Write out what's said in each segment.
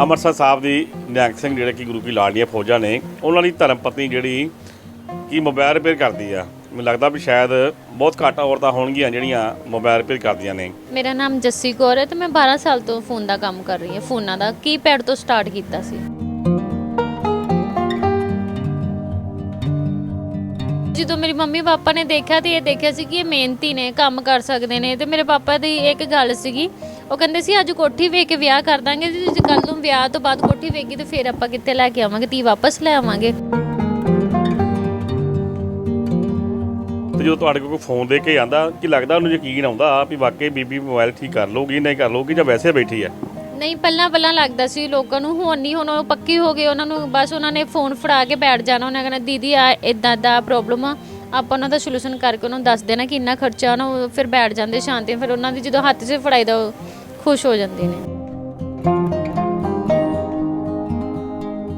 ਅੰਮ੍ਰਿਤਸਰ ਸਾਹਿਬ ਦੀ ਨਿਹੰਗ ਸਿੰਘ ਜਿਹੜੇ ਕਿ ਗੁਰੂ ਕੀ ਲਾਡਲੀਆਂ ਫੌਜਾਂ ਨੇ, ਉਹਨਾਂ ਦੀ ਧਰਮ ਪਤਨੀ ਜਿਹੜੀ ਕਿ ਮੋਬਾਈਲ ਰਿਪੇਅਰ ਕਰਦੀ ਆ। ਮੈਨੂੰ ਲੱਗਦਾ ਵੀ ਸ਼ਾਇਦ ਬਹੁਤ ਘੱਟ ਔਰਤਾਂ ਹੋਣਗੀਆਂ ਜਿਹੜੀਆਂ ਮੋਬਾਈਲ ਰਿਪੇਅਰ ਕਰਦੀਆਂ ਨੇ। ਮੇਰਾ ਨਾਮ ਜੱਸੀ ਕੌਰ ਹੈ ਤੇ ਮੈਂ 12 ਸਾਲ ਤੋਂ ਫੋਨ ਦਾ ਕੰਮ ਕਰ ਰਹੀ ਹਾਂ। ਫੋਨਾਂ ਦਾ ਕੀਪੈਡ ਤੋਂ ਸਟਾਰਟ ਕੀਤਾ ਸੀ। ਜਦੋਂ ਮੇਰੀ ਮੰਮੀ ਪਾਪਾ ਨੇ ਦੇਖਿਆ ਤੇ ਇਹ ਦੇਖਿਆ ਸੀ ਕਿ ਇਹ ਮਿਹਨਤੀ ਨੇ, ਕੰਮ ਕਰ ਸਕਦੇ ਨੇ ਤੇ ਮੇਰੇ ਪਾਪਾ ਦੀ ਇੱਕ ਗੱਲ ਸੀਗੀ ਉਹ ਕਹਿੰਦੇ ਸੀ ਅੱਜ ਕੋਠੀ ਵੇਚ ਕੇ ਵਿਆਹ ਕਰ ਦਾਂਗੇ ਤੇ ਜੇ ਕੱਲ ਨੂੰ ਵਿਆਹ ਤੋਂ ਬਾਅਦ ਕੋਠੀ ਵੇਗੀ ਤੇ ਫਿਰ ਆਪਾਂ ਕਿੱਥੇ ਲੈ ਕੇ ਆਵਾਂਗੇ ਤੀ ਵਾਪਸ ਲੈ ਆਵਾਂਗੇ ਤੇ ਜਦੋਂ ਤੁਹਾਡੇ ਕੋਲ ਫੋਨ ਦੇ ਕੇ ਆਂਦਾ ਕਿ ਲੱਗਦਾ ਉਹਨੂੰ ਯਕੀਨ ਆਉਂਦਾ ਵੀ ਵਾਕਈ ਬੀਬੀ ਮੋਬਾਈਲ ਠੀਕ ਕਰ ਲਊਗੀ ਨਹੀਂ ਕਰ ਲਊਗੀ ਜਾਂ ਵੈਸੇ ਬੈਠੀ ਆ ਨਹੀਂ ਪਹਿਲਾਂ ਪਹਿਲਾਂ ਲੱਗਦਾ ਸੀ ਲੋਕਾਂ ਨੂੰ ਹੁਣ ਨਹੀਂ ਹੁਣ ਉਹ ਪੱਕੀ ਹੋ ਗਏ ਉਹਨਾਂ ਨੂੰ ਬਸ ਉਹਨਾਂ ਨੇ ਫੋਨ ਫੜਾ ਕੇ ਬੈਠ ਜਾਣਾ ਉਹਨਾਂ ਕਹਿੰਦਾ ਦੀਦੀ ਆ ਇਦਾਂ ਦਾ ਪ੍ਰੋਬਲਮ ਆ ਆਪਾਂ ਉਹਨਾਂ ਦਾ ਸੋਲੂਸ਼ਨ ਕਰਕੇ ਉਹਨਾਂ ਨੂੰ ਦੱਸ ਦੇਣਾ ਕਿ ਇੰਨਾ ਖਰਚਾ ਨਾ ਉਹ ਫਿਰ ਬੈਠ ਜਾਂਦੇ ਸ਼ਾਂਤੀ ਨਾਲ। ਫਿਰ ਉਹਨਾਂ ਦੀ ਜਦੋਂ ਹੱਥ 'ਚ ਫੜਾਈਦਾ ਉਹ ਖੁਸ਼ ਹੋ ਜਾਂਦੇ ਨੇ।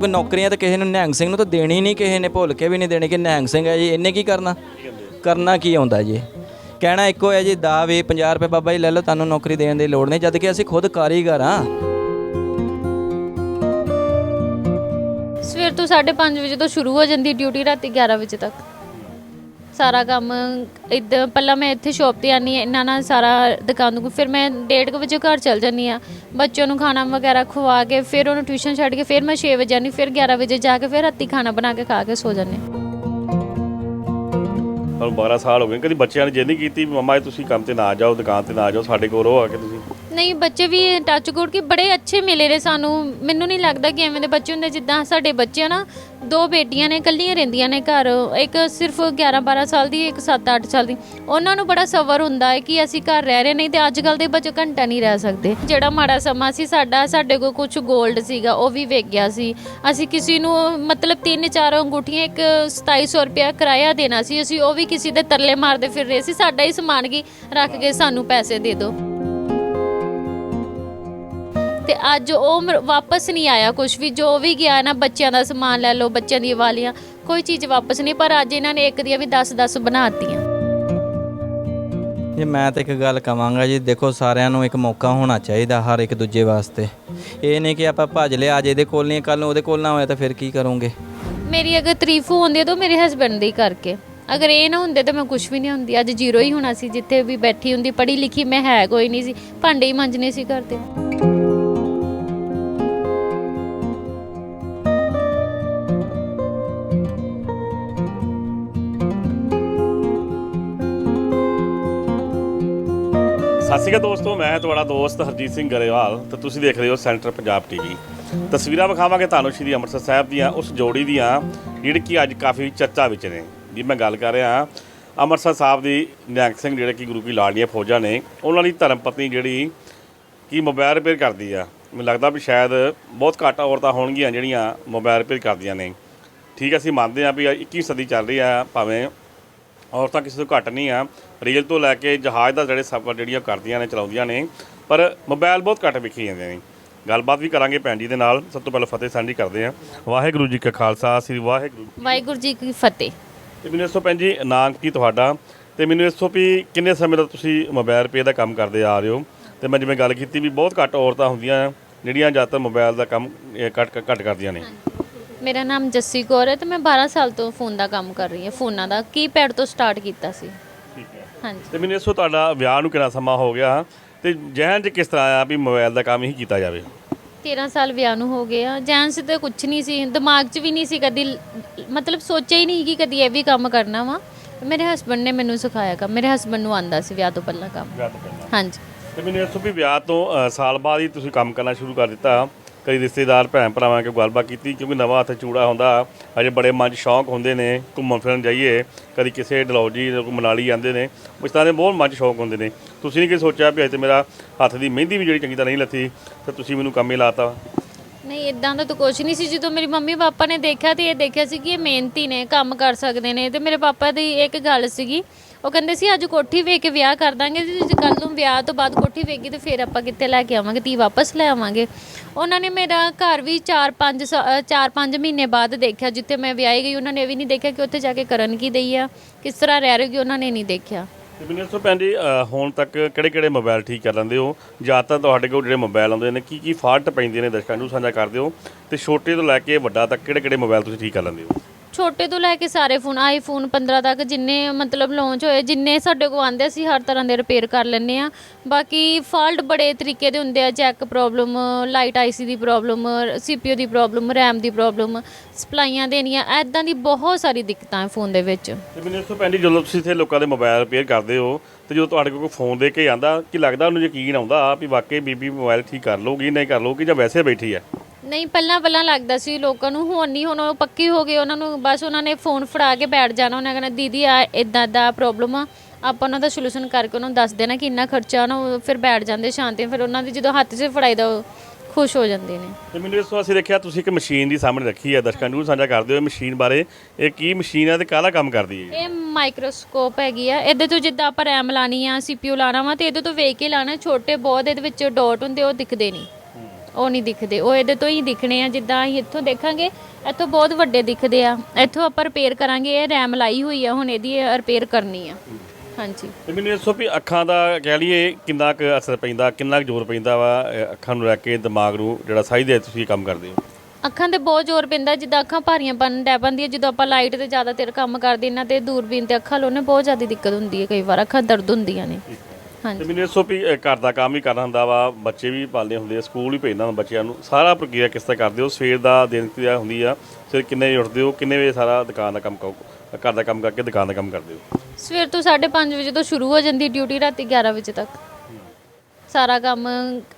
ਕੋਈ ਨੌਕਰੀਆਂ ਤਾਂ ਕਿਸੇ ਨੂੰ ਨਿਹੰਗ ਸਿੰਘ ਨੂੰ ਤਾਂ ਦੇਣੀ ਨਹੀਂ ਕਿਸੇ ਨੇ ਭੁੱਲ ਕੇ ਵੀ ਨਹੀਂ ਦੇਣੀ ਕਿ ਨਿਹੰਗ ਸਿੰਘ ਹੈ ਜੀ। ਇਹਨੇ ਕੀ ਕਰਨਾ? ਕਰਨਾ ਕੀ ਆਉਂਦਾ ਜੀ? ਕਹਿਣਾ ਇੱਕੋ ਹੈ ਜੀ ਦਾ ਵੀ 50 ਰੁਪਏ ਬਾਬਾ ਜੀ ਲੈ ਲਓ ਤੁਹਾਨੂੰ ਨੌਕਰੀ ਦੇਣ ਦੀ ਲੋੜ ਨਹੀਂ ਜਦ ਕਿ ਅਸੀਂ ਖੁਦ ਕਾਰੀਗਰ ਹਾਂ। ਸਵੇਰ ਤੋਂ 5:30 ਵਜੇ ਤੋਂ ਸ਼ੁਰੂ ਹੋ ਜਾਂਦੀ ਡਿਊਟੀ ਰਾਤੀ 11 ਵਜੇ ਤੱਕ। ਸਾਰਾ ਕੰਮ ਇਦਾਂ ਪਹਿਲਾਂ ਮੈਂ ਇੱਥੇ ਸ਼ਾਪ ਤੇ ਆਨੀ ਇਹਨਾਂ ਨਾਲ ਸਾਰਾ ਦੁਕਾਨ ਨੂੰ ਫਿਰ ਮੈਂ 1:30 ਵਜੇ ਘਰ ਚਲ ਜਾਂਦੀ ਆ ਬੱਚਿਆਂ ਨੂੰ ਖਾਣਾ ਵਗੈਰਾ ਖਵਾ ਕੇ, ਫਿਰ ਉਹਨੂੰ ਟਿਊਸ਼ਨ ਛੱਡ ਕੇ, ਫਿਰ ਮੈਂ 6 ਵਜੇ ਆਨੀ ਫਿਰ 11 ਵਜੇ ਜਾ ਕੇ, ਫਿਰ ਰਾਤੀ ਖਾਣਾ ਬਣਾ ਕੇ ਖਾ ਕੇ ਸੋ ਜਾਂਦੀ ਹਾਂ। ਤੁਹਾਨੂੰ 12 ਸਾਲ ਹੋ ਗਏ, ਕਦੀ ਬੱਚਿਆਂ ਨੇ ਜਿੱਦ ਨਹੀਂ ਕੀਤੀ ਵੀ, ਮੰਮਾ ਤੁਸੀਂ ਕੰਮ ਤੇ ਨਾ ਜਾਓ, ਦੁਕਾਨ ਤੇ ਨਾ ਜਾਓ, ਸਾਡੇ ਕੋਲ ਰਹੋ ਆ ਕੇ ਤੁਸੀਂ? ਨਹੀਂ, ਬੱਚੇ ਵੀ ਟੱਚ ਗੁੱਡ ਕੇ ਬੜੇ ਅੱਛੇ ਮਿਲੇ ਨੇ ਸਾਨੂੰ। ਮੈਨੂੰ ਨਹੀਂ ਲੱਗਦਾ ਕਿ ਐਵੇਂ ਦੇ ਬੱਚੇ ਹੁੰਦੇ, ਜਿੱਦਾਂ ਸਾਡੇ ਬੱਚੇ ਆ ਨਾ, ਦੋ ਬੇਟੀਆਂ ਨੇ, ਇਕੱਲੀਆਂ ਰਹਿੰਦੀਆਂ ਨੇ ਘਰ। ਇੱਕ ਸਿਰਫ 11 12 ਸਾਲ ਦੀ, ਇੱਕ 7 8 ਸਾਲ ਦੀ। ਉਹਨਾਂ ਨੂੰ ਬੜਾ ਸਬਰ ਹੁੰਦਾ ਹੈ ਕਿ ਅਸੀਂ ਘਰ ਰਹਿ ਰਹੇ ਨਹੀਂ ਤੇ ਅੱਜ ਕੱਲ ਦੇ ਬੱਚੇ ਘੰਟਾ ਨਹੀਂ ਰਹਿ ਸਕਦੇ। ਜਿਹੜਾ ਮਾੜਾ ਸਮਾਂ ਸੀ, ਸਾਡਾ, ਸਾਡੇ ਕੋਲ ਕੁਝ 골ਡ ਸੀਗਾ, ਉਹ ਵੀ ਵੇਚ ਗਿਆ ਸੀ। ਅਸੀਂ ਕਿਸੇ ਨੂੰ, ਮਤਲਬ ਤਿੰਨ ਚਾਰ ਅੰਗੂਠੀਆਂ, ਇੱਕ 2700 ਰੁਪਇਆ ਕਿਰਾਇਆ ਦੇਣਾ ਸੀ, ਅਸੀਂ ਉਹ ਵੀ ਕਿਸੇ ਦੇ ਤਰਲੇ ਮਾਰਦੇ ਫਿਰ ਰਹੇ ਸੀ। ਸਾਡਾ ਹੀ ਸਮਾਨ ਕੀ, ਰੱਖ ਕੇ ਸਾਨੂੰ ਪੈਸੇ ਦੇ ਦਿਓ। ਤੇ ਅੱਜ ਉਹ ਮ- ਵਾਪਸ ਨਹੀਂ ਆਇਆ ਕੁਝ ਵੀ ਜੋ ਵੀ ਗਿਆ ਨਾ ਬੱਚਿਆਂ ਦਾ ਸਮਾਨ ਲੈ ਲਓ ਬੱਚਿਆਂ ਦੀਆਂ ਵਾਲੀਆਂ ਕੋਈ ਚੀਜ਼ ਵਾਪਸ ਨਹੀਂ। ਪਰ ਅੱਜ ਇਹਨਾਂ ਨੇ ਇੱਕ ਦੀਆਂ ਵੀ 10 10 ਬਣਾਤੀਆਂ। ਜੀ ਮੈਂ ਤਾਂ ਇੱਕ ਗੱਲ ਕਵਾਂਗਾ ਜੀ ਦੇਖੋ ਸਾਰਿਆਂ ਨੂੰ ਇੱਕ ਮੌਕਾ ਹੋਣਾ ਚਾਹੀਦਾ ਹਰ ਇੱਕ ਦੂਜੇ ਵਾਸਤੇ। ਇਹ ਨਹੀਂ ਕਿ ਆਪਾਂ ਭੱਜ ਲਿਆ ਅੱਜ ਇਹਦੇ ਕੋਲ ਨਹੀਂ ਕੱਲ ਨੂੰ ਉਹਦੇ ਕੋਲ ਨਾ ਹੋਇਆ ਤਾਂ ਫਿਰ ਕੀ ਕਰੋਗੇ? ਮੇਰੀ ਅਗਰ ਤਾਰੀਫ ਹੁੰਦੀ ਤਾਂ ਮੇਰੇ ਹਸਬੰਡ ਦੀ ਕਰਕੇ। ਅਗਰ ਇਹ ਨਾ ਹੁੰਦੇ ਤਾਂ ਮੈਂ ਕੁਝ ਵੀ ਨਹੀਂ ਹੁੰਦੀ। ਅੱਜ ਜ਼ੀਰੋ ਹੀ ਹੋਣਾ ਸੀ ਜਿੱਥੇ ਵੀ ਬੈਠੀ ਹੁੰਦੀ ਪੜ੍ਹੀ ਲਿਖੀ ਮੈਂ ਹੈ ਕੋਈ ਨਹੀਂ ਸੀ ਭਾਂਡੇ ਹੀ ਮਾਂਜਣੇ ਸੀ ਕਰਦੇ ਸਤਿ ਸ਼੍ਰੀ ਅਕਾਲ ਦੋਸਤੋ, ਮੈਂ ਤੁਹਾਡਾ ਦੋਸਤ ਹਰਜੀਤ ਸਿੰਘ ਗਰੇਵਾਲ ਤੇ ਤੁਸੀਂ ਦੇਖ ਰਹੇ ਹੋ ਸੈਂਟਰ ਪੰਜਾਬ ਟੀਵੀ। ਤਸਵੀਰਾਂ ਵਿਖਾਵਾਂਗੇ ਤੁਹਾਨੂੰ ਸ਼੍ਰੀ ਅੰਮ੍ਰਿਤਸਰ ਸਾਹਿਬ ਦੀਆਂ, ਉਸ ਜੋੜੀ ਦੀਆਂ, ਜਿਹੜੀ ਕਿ ਅੱਜ ਕਾਫੀ ਚਰਚਾ ਵਿੱਚ ਨੇ। ਜੀ, ਮੈਂ ਗੱਲ ਕਰ ਰਿਹਾ ਅੰਮ੍ਰਿਤਸਰ ਸਾਹਿਬ ਦੀ ਨਿਹੰਗ ਸਿੰਘ, ਜਿਹੜੇ ਕਿ ਗੁਰੂ ਕੀ ਲਾਡਲੀਆਂ ਫੌਜਾਂ ਨੇ, ਉਹਨਾਂ ਦੀ ਧਰਮ ਪਤਨੀ ਜਿਹੜੀ ਕਿ ਮੋਬਾਈਲ ਰਿਪੇਅਰ ਕਰਦੀ ਆ। ਮੈਨੂੰ ਲੱਗਦਾ ਵੀ ਸ਼ਾਇਦ ਬਹੁਤ ਘੱਟ ਔਰਤਾਂ ਹੋਣਗੀਆਂ ਜਿਹੜੀਆਂ ਮੋਬਾਈਲ ਰਿਪੇਅਰ ਕਰਦੀਆਂ ਨੇ। ਠੀਕ ਹੈ ਅਸੀਂ ਮੰਨਦੇ ਹਾਂ ਵੀ 21 ਸਦੀ ਚੱਲ ਰਹੀ ਆ, ਭਾਵੇਂ ਔਰਤਾਂ ਕਿਸੇ ਤੋਂ ਘੱਟ ਨਹੀਂ ਆ। ਰੇਲ ਤੋਂ ਲੈ ਕੇ ਜਹਾਜ਼ ਦਾ ਜਿਹੜੇ ਸਫ਼ਰ ਜਿਹੜੀਆਂ ਕਰਦੀਆਂ ਨੇ ਚਲਾਉਂਦੀਆਂ ਨੇ ਪਰ ਮੋਬਾਈਲ ਬਹੁਤ ਘੱਟ ਵਿਖੀ ਜਾਂਦੇ ਨੇ। ਗੱਲਬਾਤ ਵੀ ਕਰਾਂਗੇ ਭੈਣ ਜੀ ਦੇ ਨਾਲ। ਸਭ ਤੋਂ ਪਹਿਲਾਂ ਫਤਿਹ ਸਾਂਝੀ ਕਰਦੇ ਹਾਂ। ਵਾਹਿਗੁਰੂ ਜੀ ਕਾ ਖਾਲਸਾ ਸ੍ਰੀ ਵਾਹਿਗੁਰੂ ਵਾਹਿਗੁਰੂ ਜੀ ਕੀ ਫਤਿਹ। ਤੇ ਮੈਨੂੰ ਦੱਸੋ ਭੈਣ ਜੀ ਨਾਮ ਕੀ ਤੁਹਾਡਾ? ਤੇ ਮੈਨੂੰ ਦੱਸੋ ਵੀ ਕਿੰਨੇ ਸਮੇਂ ਤੋਂ ਤੁਸੀਂ ਮੋਬਾਈਲ ਪੇ ਦਾ ਕੰਮ ਕਰਦੇ ਆ ਰਹੇ ਹੋ? ਤੇ ਮੈਂ ਜਿਵੇਂ ਗੱਲ ਕੀਤੀ ਵੀ ਬਹੁਤ ਘੱਟ ਔਰਤਾਂ ਹੁੰਦੀਆਂ ਜਿਹੜੀਆਂ ਜ਼ਿਆਦਾਤਰ ਮੋਬਾਈਲ ਦਾ ਕੰਮ ਘੱਟ ਘੱਟ ਕਰਦੀਆਂ ਨੇ। ਮੇਰਾ ਨਾਮ ਜੱਸੀ ਕੌਰ ਹੈ ਤੇ ਮੈਂ 12 ਸਾਲ ਤੋਂ ਫੋਨ ਦਾ ਕੰਮ ਕਰ ਰਹੀ ਹਾਂ ਫੋਨਾਂ ਦਾ ਕੀਪੈਡ ਤੋਂ ਸਟਾਰਟ ਕੀਤਾ ਸੀ। ਠੀਕ ਹੈ। ਹਾਂਜੀ। ਤੇ ਮੈਨੂੰ ਦੱਸੋ ਤੁਹਾਡਾ ਵਿਆਹ ਨੂੰ ਕਿੰਨਾ ਸਮਾਂ ਹੋ ਗਿਆ? ਤੇ ਜਹਿਨ 'ਚ ਕਿਸ ਤਰ੍ਹਾਂ ਆ ਵੀ ਮੋਬਾਈਲ ਦਾ ਕੰਮ ਹੀ ਕੀਤਾ ਜਾਵੇ? 13 ਸਾਲ ਵਿਆਹ ਨੂੰ ਹੋ ਗਏ ਆ ਜੈਂਸ ਤੇ ਕੁਝ ਨਹੀਂ ਸੀ ਦਿਮਾਗ 'ਚ ਵੀ ਨਹੀਂ ਸੀ ਕਦੀ ਮਤਲਬ ਸੋਚਿਆ ਹੀ ਨਹੀਂ ਕਿ ਕਦੀ ਇਹ ਵੀ ਕੰਮ ਕਰਨਾ ਵਾ। ਮੇਰੇ ਹਸਬੰਡ ਨੇ ਮੈਨੂੰ ਸਿਖਾਇਆ ਕੰਮ ਮੇਰੇ ਹਸਬੰਡ ਨੂੰ ਆਂਦਾ ਸੀ ਵਿਆਹ ਤੋਂ ਪਹਿਲਾਂ ਕੰਮ। ਵਿਆਹ ਤੋਂ ਪਹਿਲਾਂ। ਹਾਂਜੀ। ਤੇ ਮੈਨੂੰ ਦੱਸੋ ਵੀ ਵਿਆਹ ਤੋਂ ਅ, ਸਾਲ ਬਾਅਦ ਹੀ ਤੁਸੀਂ ਕੰਮ ਕਰਨਾ ਸ਼ੁਰੂ ਕਰ ਦਿੱਤਾ। ਕਈ ਰਿਸ਼ਤੇਦਾਰ, ਭੈਣ ਭਰਾਵਾਂ ਕੇ ਗੱਲਬਾਤ ਕੀਤੀ ਕਿਉਂਕਿ ਨਵਾਂ ਹੱਥ ਚੂੜਾ ਹੁੰਦਾ। ਅਜੇ ਬੜੇ ਮਨ ਸ਼ੌਂਕ ਹੁੰਦੇ ਨੇ ਘੁੰਮਣ ਫਿਰਨ ਜਾਈਏ। ਕਦੀ ਕਿਸੇ ਡਲਹੌਜੀ ਮਨਾਲੀ ਜਾਂਦੇ ਨੇ। ਉਸ ਤਰ੍ਹਾਂ ਦੇ ਬਹੁਤ ਮਨ ਸ਼ੌਂਕ ਹੁੰਦੇ ਨੇ। ਤੁਸੀਂ ਨਹੀਂ ਕਿ ਸੋਚਿਆ ਵੀ ਅਜੇ ਤੇ ਮੇਰਾ ਹੱਥ ਦੀ ਮਹਿੰਦੀ ਵੀ ਜਿਹੜੀ ਚੰਗੀ ਤਰ੍ਹਾਂ ਨਹੀਂ ਲੱਥੀ, ਤੇ ਤੁਸੀਂ ਮੈਨੂੰ ਕੰਮ ਹੀ ਲਾਤਾ? ਨਹੀਂ ਇਦਾਂ ਦਾ ਤਾਂ ਕੁਝ ਨਹੀਂ ਸੀ। ਜਦੋਂ ਮੇਰੀ ਮੰਮੀ ਪਾਪਾ ਨੇ ਦੇਖਿਆ ਤੇ ਇਹ ਦੇਖਿਆ ਸੀ ਕਿ ਇਹ ਮਿਹਨਤੀ ਨੇ, ਕੰਮ ਕਰ ਸਕਦੇ ਨੇ। ਤੇ ਮੇਰੇ ਪਾਪਾ ਦੀ ਇੱਕ ਗੱਲ ਸੀਗੀ ਉਹ ਕਹਿੰਦੇ ਸੀ, ਅੱਜ ਕੋਠੀ ਵੇਚ ਕੇ ਵਿਆਹ ਕਰ ਦਾਂਗੇ ਜੇ ਕੱਲ ਨੂੰ ਵਿਆਹ ਤੋਂ ਬਾਅਦ ਕੋਠੀ ਵੇਗੀ ਤੇ ਫਿਰ ਆਪਾਂ ਕਿੱਥੇ ਲੈ ਕੇ ਆਵਾਂਗੇ ਤੀ ਵਾਪਸ ਲੈ ਆਵਾਂਗੇ। ਉਹਨਾਂ ਨੇ ਮੇਰਾ ਘਰ ਵੀ 4-5 4-5 ਮਹੀਨੇ ਬਾਅਦ ਦੇਖਿਆ, ਜਿੱਥੇ ਮੈਂ ਵਿਆਹੀ ਗਈ, ਉਹਨਾਂ ਨੇ ਇਹ ਵੀ ਨਹੀਂ ਦੇਖਿਆ ਕਿ ਉੱਥੇ ਜਾ ਕੇ ਕਰਨ ਕੀ ਦਈ ਆ, ਕਿਸ ਤਰ੍ਹਾਂ ਰਹਿ ਰਹੀ ਉਹਨਾਂ ਨੇ ਨਹੀਂ ਦੇਖਿਆ। ਤੇ ਮੈਨੂੰ ਭੈਣ ਜੀ ਹੁਣ ਤੱਕ ਕਿਹੜੇ ਕਿਹੜੇ ਮੋਬਾਈਲ ਠੀਕ ਕਰ ਲੈਂਦੇ ਹੋ? ਜਾਂ ਤਾਂ ਤੁਹਾਡੇ ਕੋਲ ਜਿਹੜੇ ਮੋਬਾਈਲ ਆਉਂਦੇ ਨੇ ਕੀ ਕੀ ਫਾਲਟ ਪੈਂਦੀਆਂ ਨੇ ਦਰਸ਼ਕਾਂ ਨੂੰ ਸਾਂਝਾ ਕਰਦੇ ਹੋ? ਤੇ ਛੋਟੇ ਤੋਂ ਲੈ ਕੇ ਵੱਡਾ ਤੱਕ ਕਿਹੜੇ ਕਿਹੜੇ ਮੋਬਾਈਲ ਤੁਸੀਂ ਠੀਕ ਕਰ ਲੈਂਦੇ ਹੋ? ਛੋਟੇ ਤੋਂ ਲੈ ਕੇ ਸਾਰੇ ਫੋਨ ਆਈਫੋਨ 15 ਤੱਕ ਜਿੰਨੇ ਮਤਲਬ ਲਾਂਚ ਹੋਏ, ਜਿੰਨੇ ਸਾਡੇ ਕੋਲ ਆਉਂਦੇ, ਅਸੀਂ ਹਰ ਤਰ੍ਹਾਂ ਦੇ ਰਿਪੇਅਰ ਕਰ ਲੈਂਦੇ ਆ ਬਾਕੀ ਫਾਲਟ ਬੜੇ ਤਰੀਕੇ ਦੇ ਹੁੰਦੇ ਆ ਜੈਕ ਪ੍ਰੋਬਲਮ ਲਾਈਟ ਆਈਸੀ ਦੀ ਪ੍ਰੋਬਲਮ ਸੀਪੀਯੂ ਦੀ ਪ੍ਰੋਬਲਮ ਰੈਮ ਦੀ ਪ੍ਰੋਬਲਮ ਸਪਲਾਈਆਂ ਦੇਣੀਆਂ ਐਦਾਂ ਦੀ ਬਹੁਤ ਸਾਰੀ ਦਿੱਕਤਾਂ ਹੈ ਫੋਨ ਦੇ ਵਿੱਚ। ਤੇ ਮੈਨੂੰ ਦੱਸੋ ਭੈਣ ਜੀ, ਜਦੋਂ ਤੁਸੀਂ ਇੱਥੇ ਲੋਕਾਂ ਦੇ ਮੋਬਾਈਲ ਰਿਪੇਅਰ ਕਰਦੇ ਹੋ, ਤੇ ਜਦੋਂ ਤੁਹਾਡੇ ਕੋਲ ਕੋਈ ਫੋਨ ਦੇ ਕੇ ਆਂਦਾ ਕੀ ਲੱਗਦਾ ਉਹਨੂੰ ਯਕੀਨ ਆਉਂਦਾ ਵੀ ਵਾਕਈ ਬੀਬੀ ਮੋਬਾਈਲ ਠੀਕ ਕਰ ਲਊਗੀ, ਨਹੀਂ ਕਰ ਲਊਗੀ, ਜਾਂ ਵੈਸੇ ਬੈਠੀ ਹੈ? ਨਹੀਂ ਪਹਿਲਾਂ ਪਹਿਲਾਂ ਲੱਗਦਾ ਸੀ ਲੋਕਾਂ ਨੂੰ ਹੁਣ ਨਹੀਂ ਹੁਣ ਉਹ ਪੱਕੇ ਹੋ ਗਏ ਉਹਨਾਂ ਨੂੰ ਬਸ ਉਹਨਾਂ ਨੇ ਫੋਨ ਫੜਾ ਕੇ ਬੈਠ ਜਾਣਾ ਉਹਨਾਂ ਕਹਿੰਦਾ ਦੀਦੀ ਆ ਇਦਾਂ ਦਾ ਪ੍ਰੋਬਲਮ ਆ ਆਪਾਂ ਉਹਨਾਂ ਦਾ ਸੋਲੂਸ਼ਨ ਕਰਕੇ ਉਹਨਾਂ ਨੂੰ ਦੱਸ ਦੇਣਾ ਕਿ ਇੰਨਾ ਖਰਚਾ ਨਾ ਉਹ ਫਿਰ ਬੈਠ ਜਾਂਦੇ ਸ਼ਾਂਤੀ ਫਿਰ ਉਹਨਾਂ ਦੀ ਜਦੋਂ ਹੱਥ 'ਚ ਫੜਾਈਦਾ ਉਹ ਖੁਸ਼ ਹੋ ਜਾਂਦੇ ਨੇ। ਤੇ ਮੈਨੂੰ ਦੱਸੋ ਅਸੀਂ ਦੇਖਿਆ ਤੁਸੀਂ ਇੱਕ ਮਸ਼ੀਨ ਦੀ ਸਾਹਮਣੇ ਰੱਖੀ ਹੈ ਦਰਸ਼ਕਾਂ ਨੂੰ ਸਾਂਝਾ ਕਰਦੇ ਹੋ ਇਹ ਮਸ਼ੀਨ ਬਾਰੇ ਇਹ ਕੀ ਮਸ਼ੀਨ ਹੈ ਤੇ ਕਾਹਦਾ ਕੰਮ ਕਰਦੀ ਹੈ? ਇਹ ਮਾਈਕਰੋਸਕੋਪ ਹੈਗੀ ਆ ਇਹਦੇ ਤੋਂ ਜਿੱਦਾਂ ਆਪਾਂ ਰੈਮ ਲਾਣੀ ਆ ਸੀਪੀਯੂ ਲਾਣਾ ਵਾ ਤੇ ਇਹਦੇ ਤੋਂ ਵੇਖ ਕੇ ਲਾਣਾ ਛੋਟੇ ਬਹੁਤ ਇਹਦੇ ਵਿੱਚ ਡਾਟ ਹੁੰਦੇ ਉਹ ਦਿਖਦੇ ਨਹੀਂ। ਉਹ ਨਹੀਂ ਦਿਖਦੇ। ਉਹ ਇਹਦੇ ਤੋਂ ਹੀ ਦਿਖਣੇ ਆ ਜਿੱਦਾਂ ਅਸੀਂ ਇੱਥੋਂ ਦੇਖਾਂਗੇ ਇੱਥੋਂ ਬਹੁਤ ਵੱਡੇ ਦਿਖਦੇ ਆ। ਇੱਥੋਂ ਆਪਾਂ ਰਿਪੇਅਰ ਕਰਾਂਗੇ ਇਹ ਰੈਮ ਲਾਈ ਹੋਈ ਆ ਹੁਣ ਇਹਦੀ ਰਿਪੇਅਰ ਕਰਨੀ ਆ। ਹਾਂਜੀ। ਤੇ ਮੈਨੂੰ ਦੱਸੋ ਵੀ ਅੱਖਾਂ ਦਾ ਕਹਿ ਲਈਏ ਕਿੰਨਾ ਕੁ ਅਸਰ ਪੈਂਦਾ ਕਿੰਨਾ ਕੁ ਜ਼ੋਰ ਪੈਂਦਾ ਵਾ ਅੱਖਾਂ ਨੂੰ ਲੈ ਕੇ ਦਿਮਾਗ ਨੂੰ ਜਿਹੜਾ ਸਹੀ ਦੇ ਤੁਸੀਂ ਕੰਮ ਕਰਦੇ ਹੋ? ਅੱਖਾਂ ਤੇ ਬਹੁਤ ਜ਼ੋਰ ਪੈਂਦਾ ਜਿੱਦਾਂ ਅੱਖਾਂ ਭਾਰੀਆਂ ਬਣ ਡੈ ਪੈਂਦੀਆਂ ਜਦੋਂ ਆਪਾਂ ਲਾਈਟ ਤੇ ਜ਼ਿਆਦਾ ਦੇਰ ਕੰਮ ਕਰਦੇ ਇਹਨਾਂ ਤੇ ਦੂਰਬੀਨ ਤੇ ਅੱਖਾਂ ਲਾਉਣੇ ਬਹੁਤ ਜ਼ਿਆਦਾ ਦਿੱਕਤ ਹੁੰਦੀ ਹੈ ਕਈ ਵਾਰ ਅੱਖਾਂ ਦਰਦ ਹੁੰਦੀਆਂ ਨੇ। ਤੇ ਮੈਨੂੰ ਦੱਸੋ ਵੀ ਘਰ ਦਾ ਕੰਮ ਵੀ ਕਰਨਾ ਹੁੰਦਾ ਵਾ ਬੱਚੇ ਵੀ ਪਾਲਦੇ ਹੁੰਦੇ ਆ ਸਕੂਲ ਵੀ ਭੇਜਣਾ ਹੁੰਦਾ ਬੱਚਿਆਂ ਨੂੰ। ਸਾਰਾ ਪ੍ਰਕਿਰਿਆ ਕਿਸ ਤਰ੍ਹਾਂ ਕਰਦੇ ਹੋ? ਸਵੇਰ ਦਾ ਦਿਨ ਕਿਰਿਆ ਹੁੰਦੀ ਆ ਸਵੇਰ ਕਿੰਨੇ ਵਜੇ ਉੱਠਦੇ ਹੋ? ਕਿੰਨੇ ਵਜੇ ਸਾਰਾ ਦੁਕਾਨ ਦਾ ਕੰਮ ਕਰੋ ਘਰ ਦਾ ਕੰਮ ਕਰਕੇ ਦੁਕਾਨ ਦਾ ਕੰਮ ਕਰਦੇ ਹੋ? ਸਵੇਰ ਤੋਂ 5:30 ਵਜੇ ਤੋਂ ਸ਼ੁਰੂ ਹੋ ਜਾਂਦੀ ਡਿਊਟੀ ਰਾਤੀ 11 ਵਜੇ ਤੱਕ। ਸਾਰਾ ਕੰਮ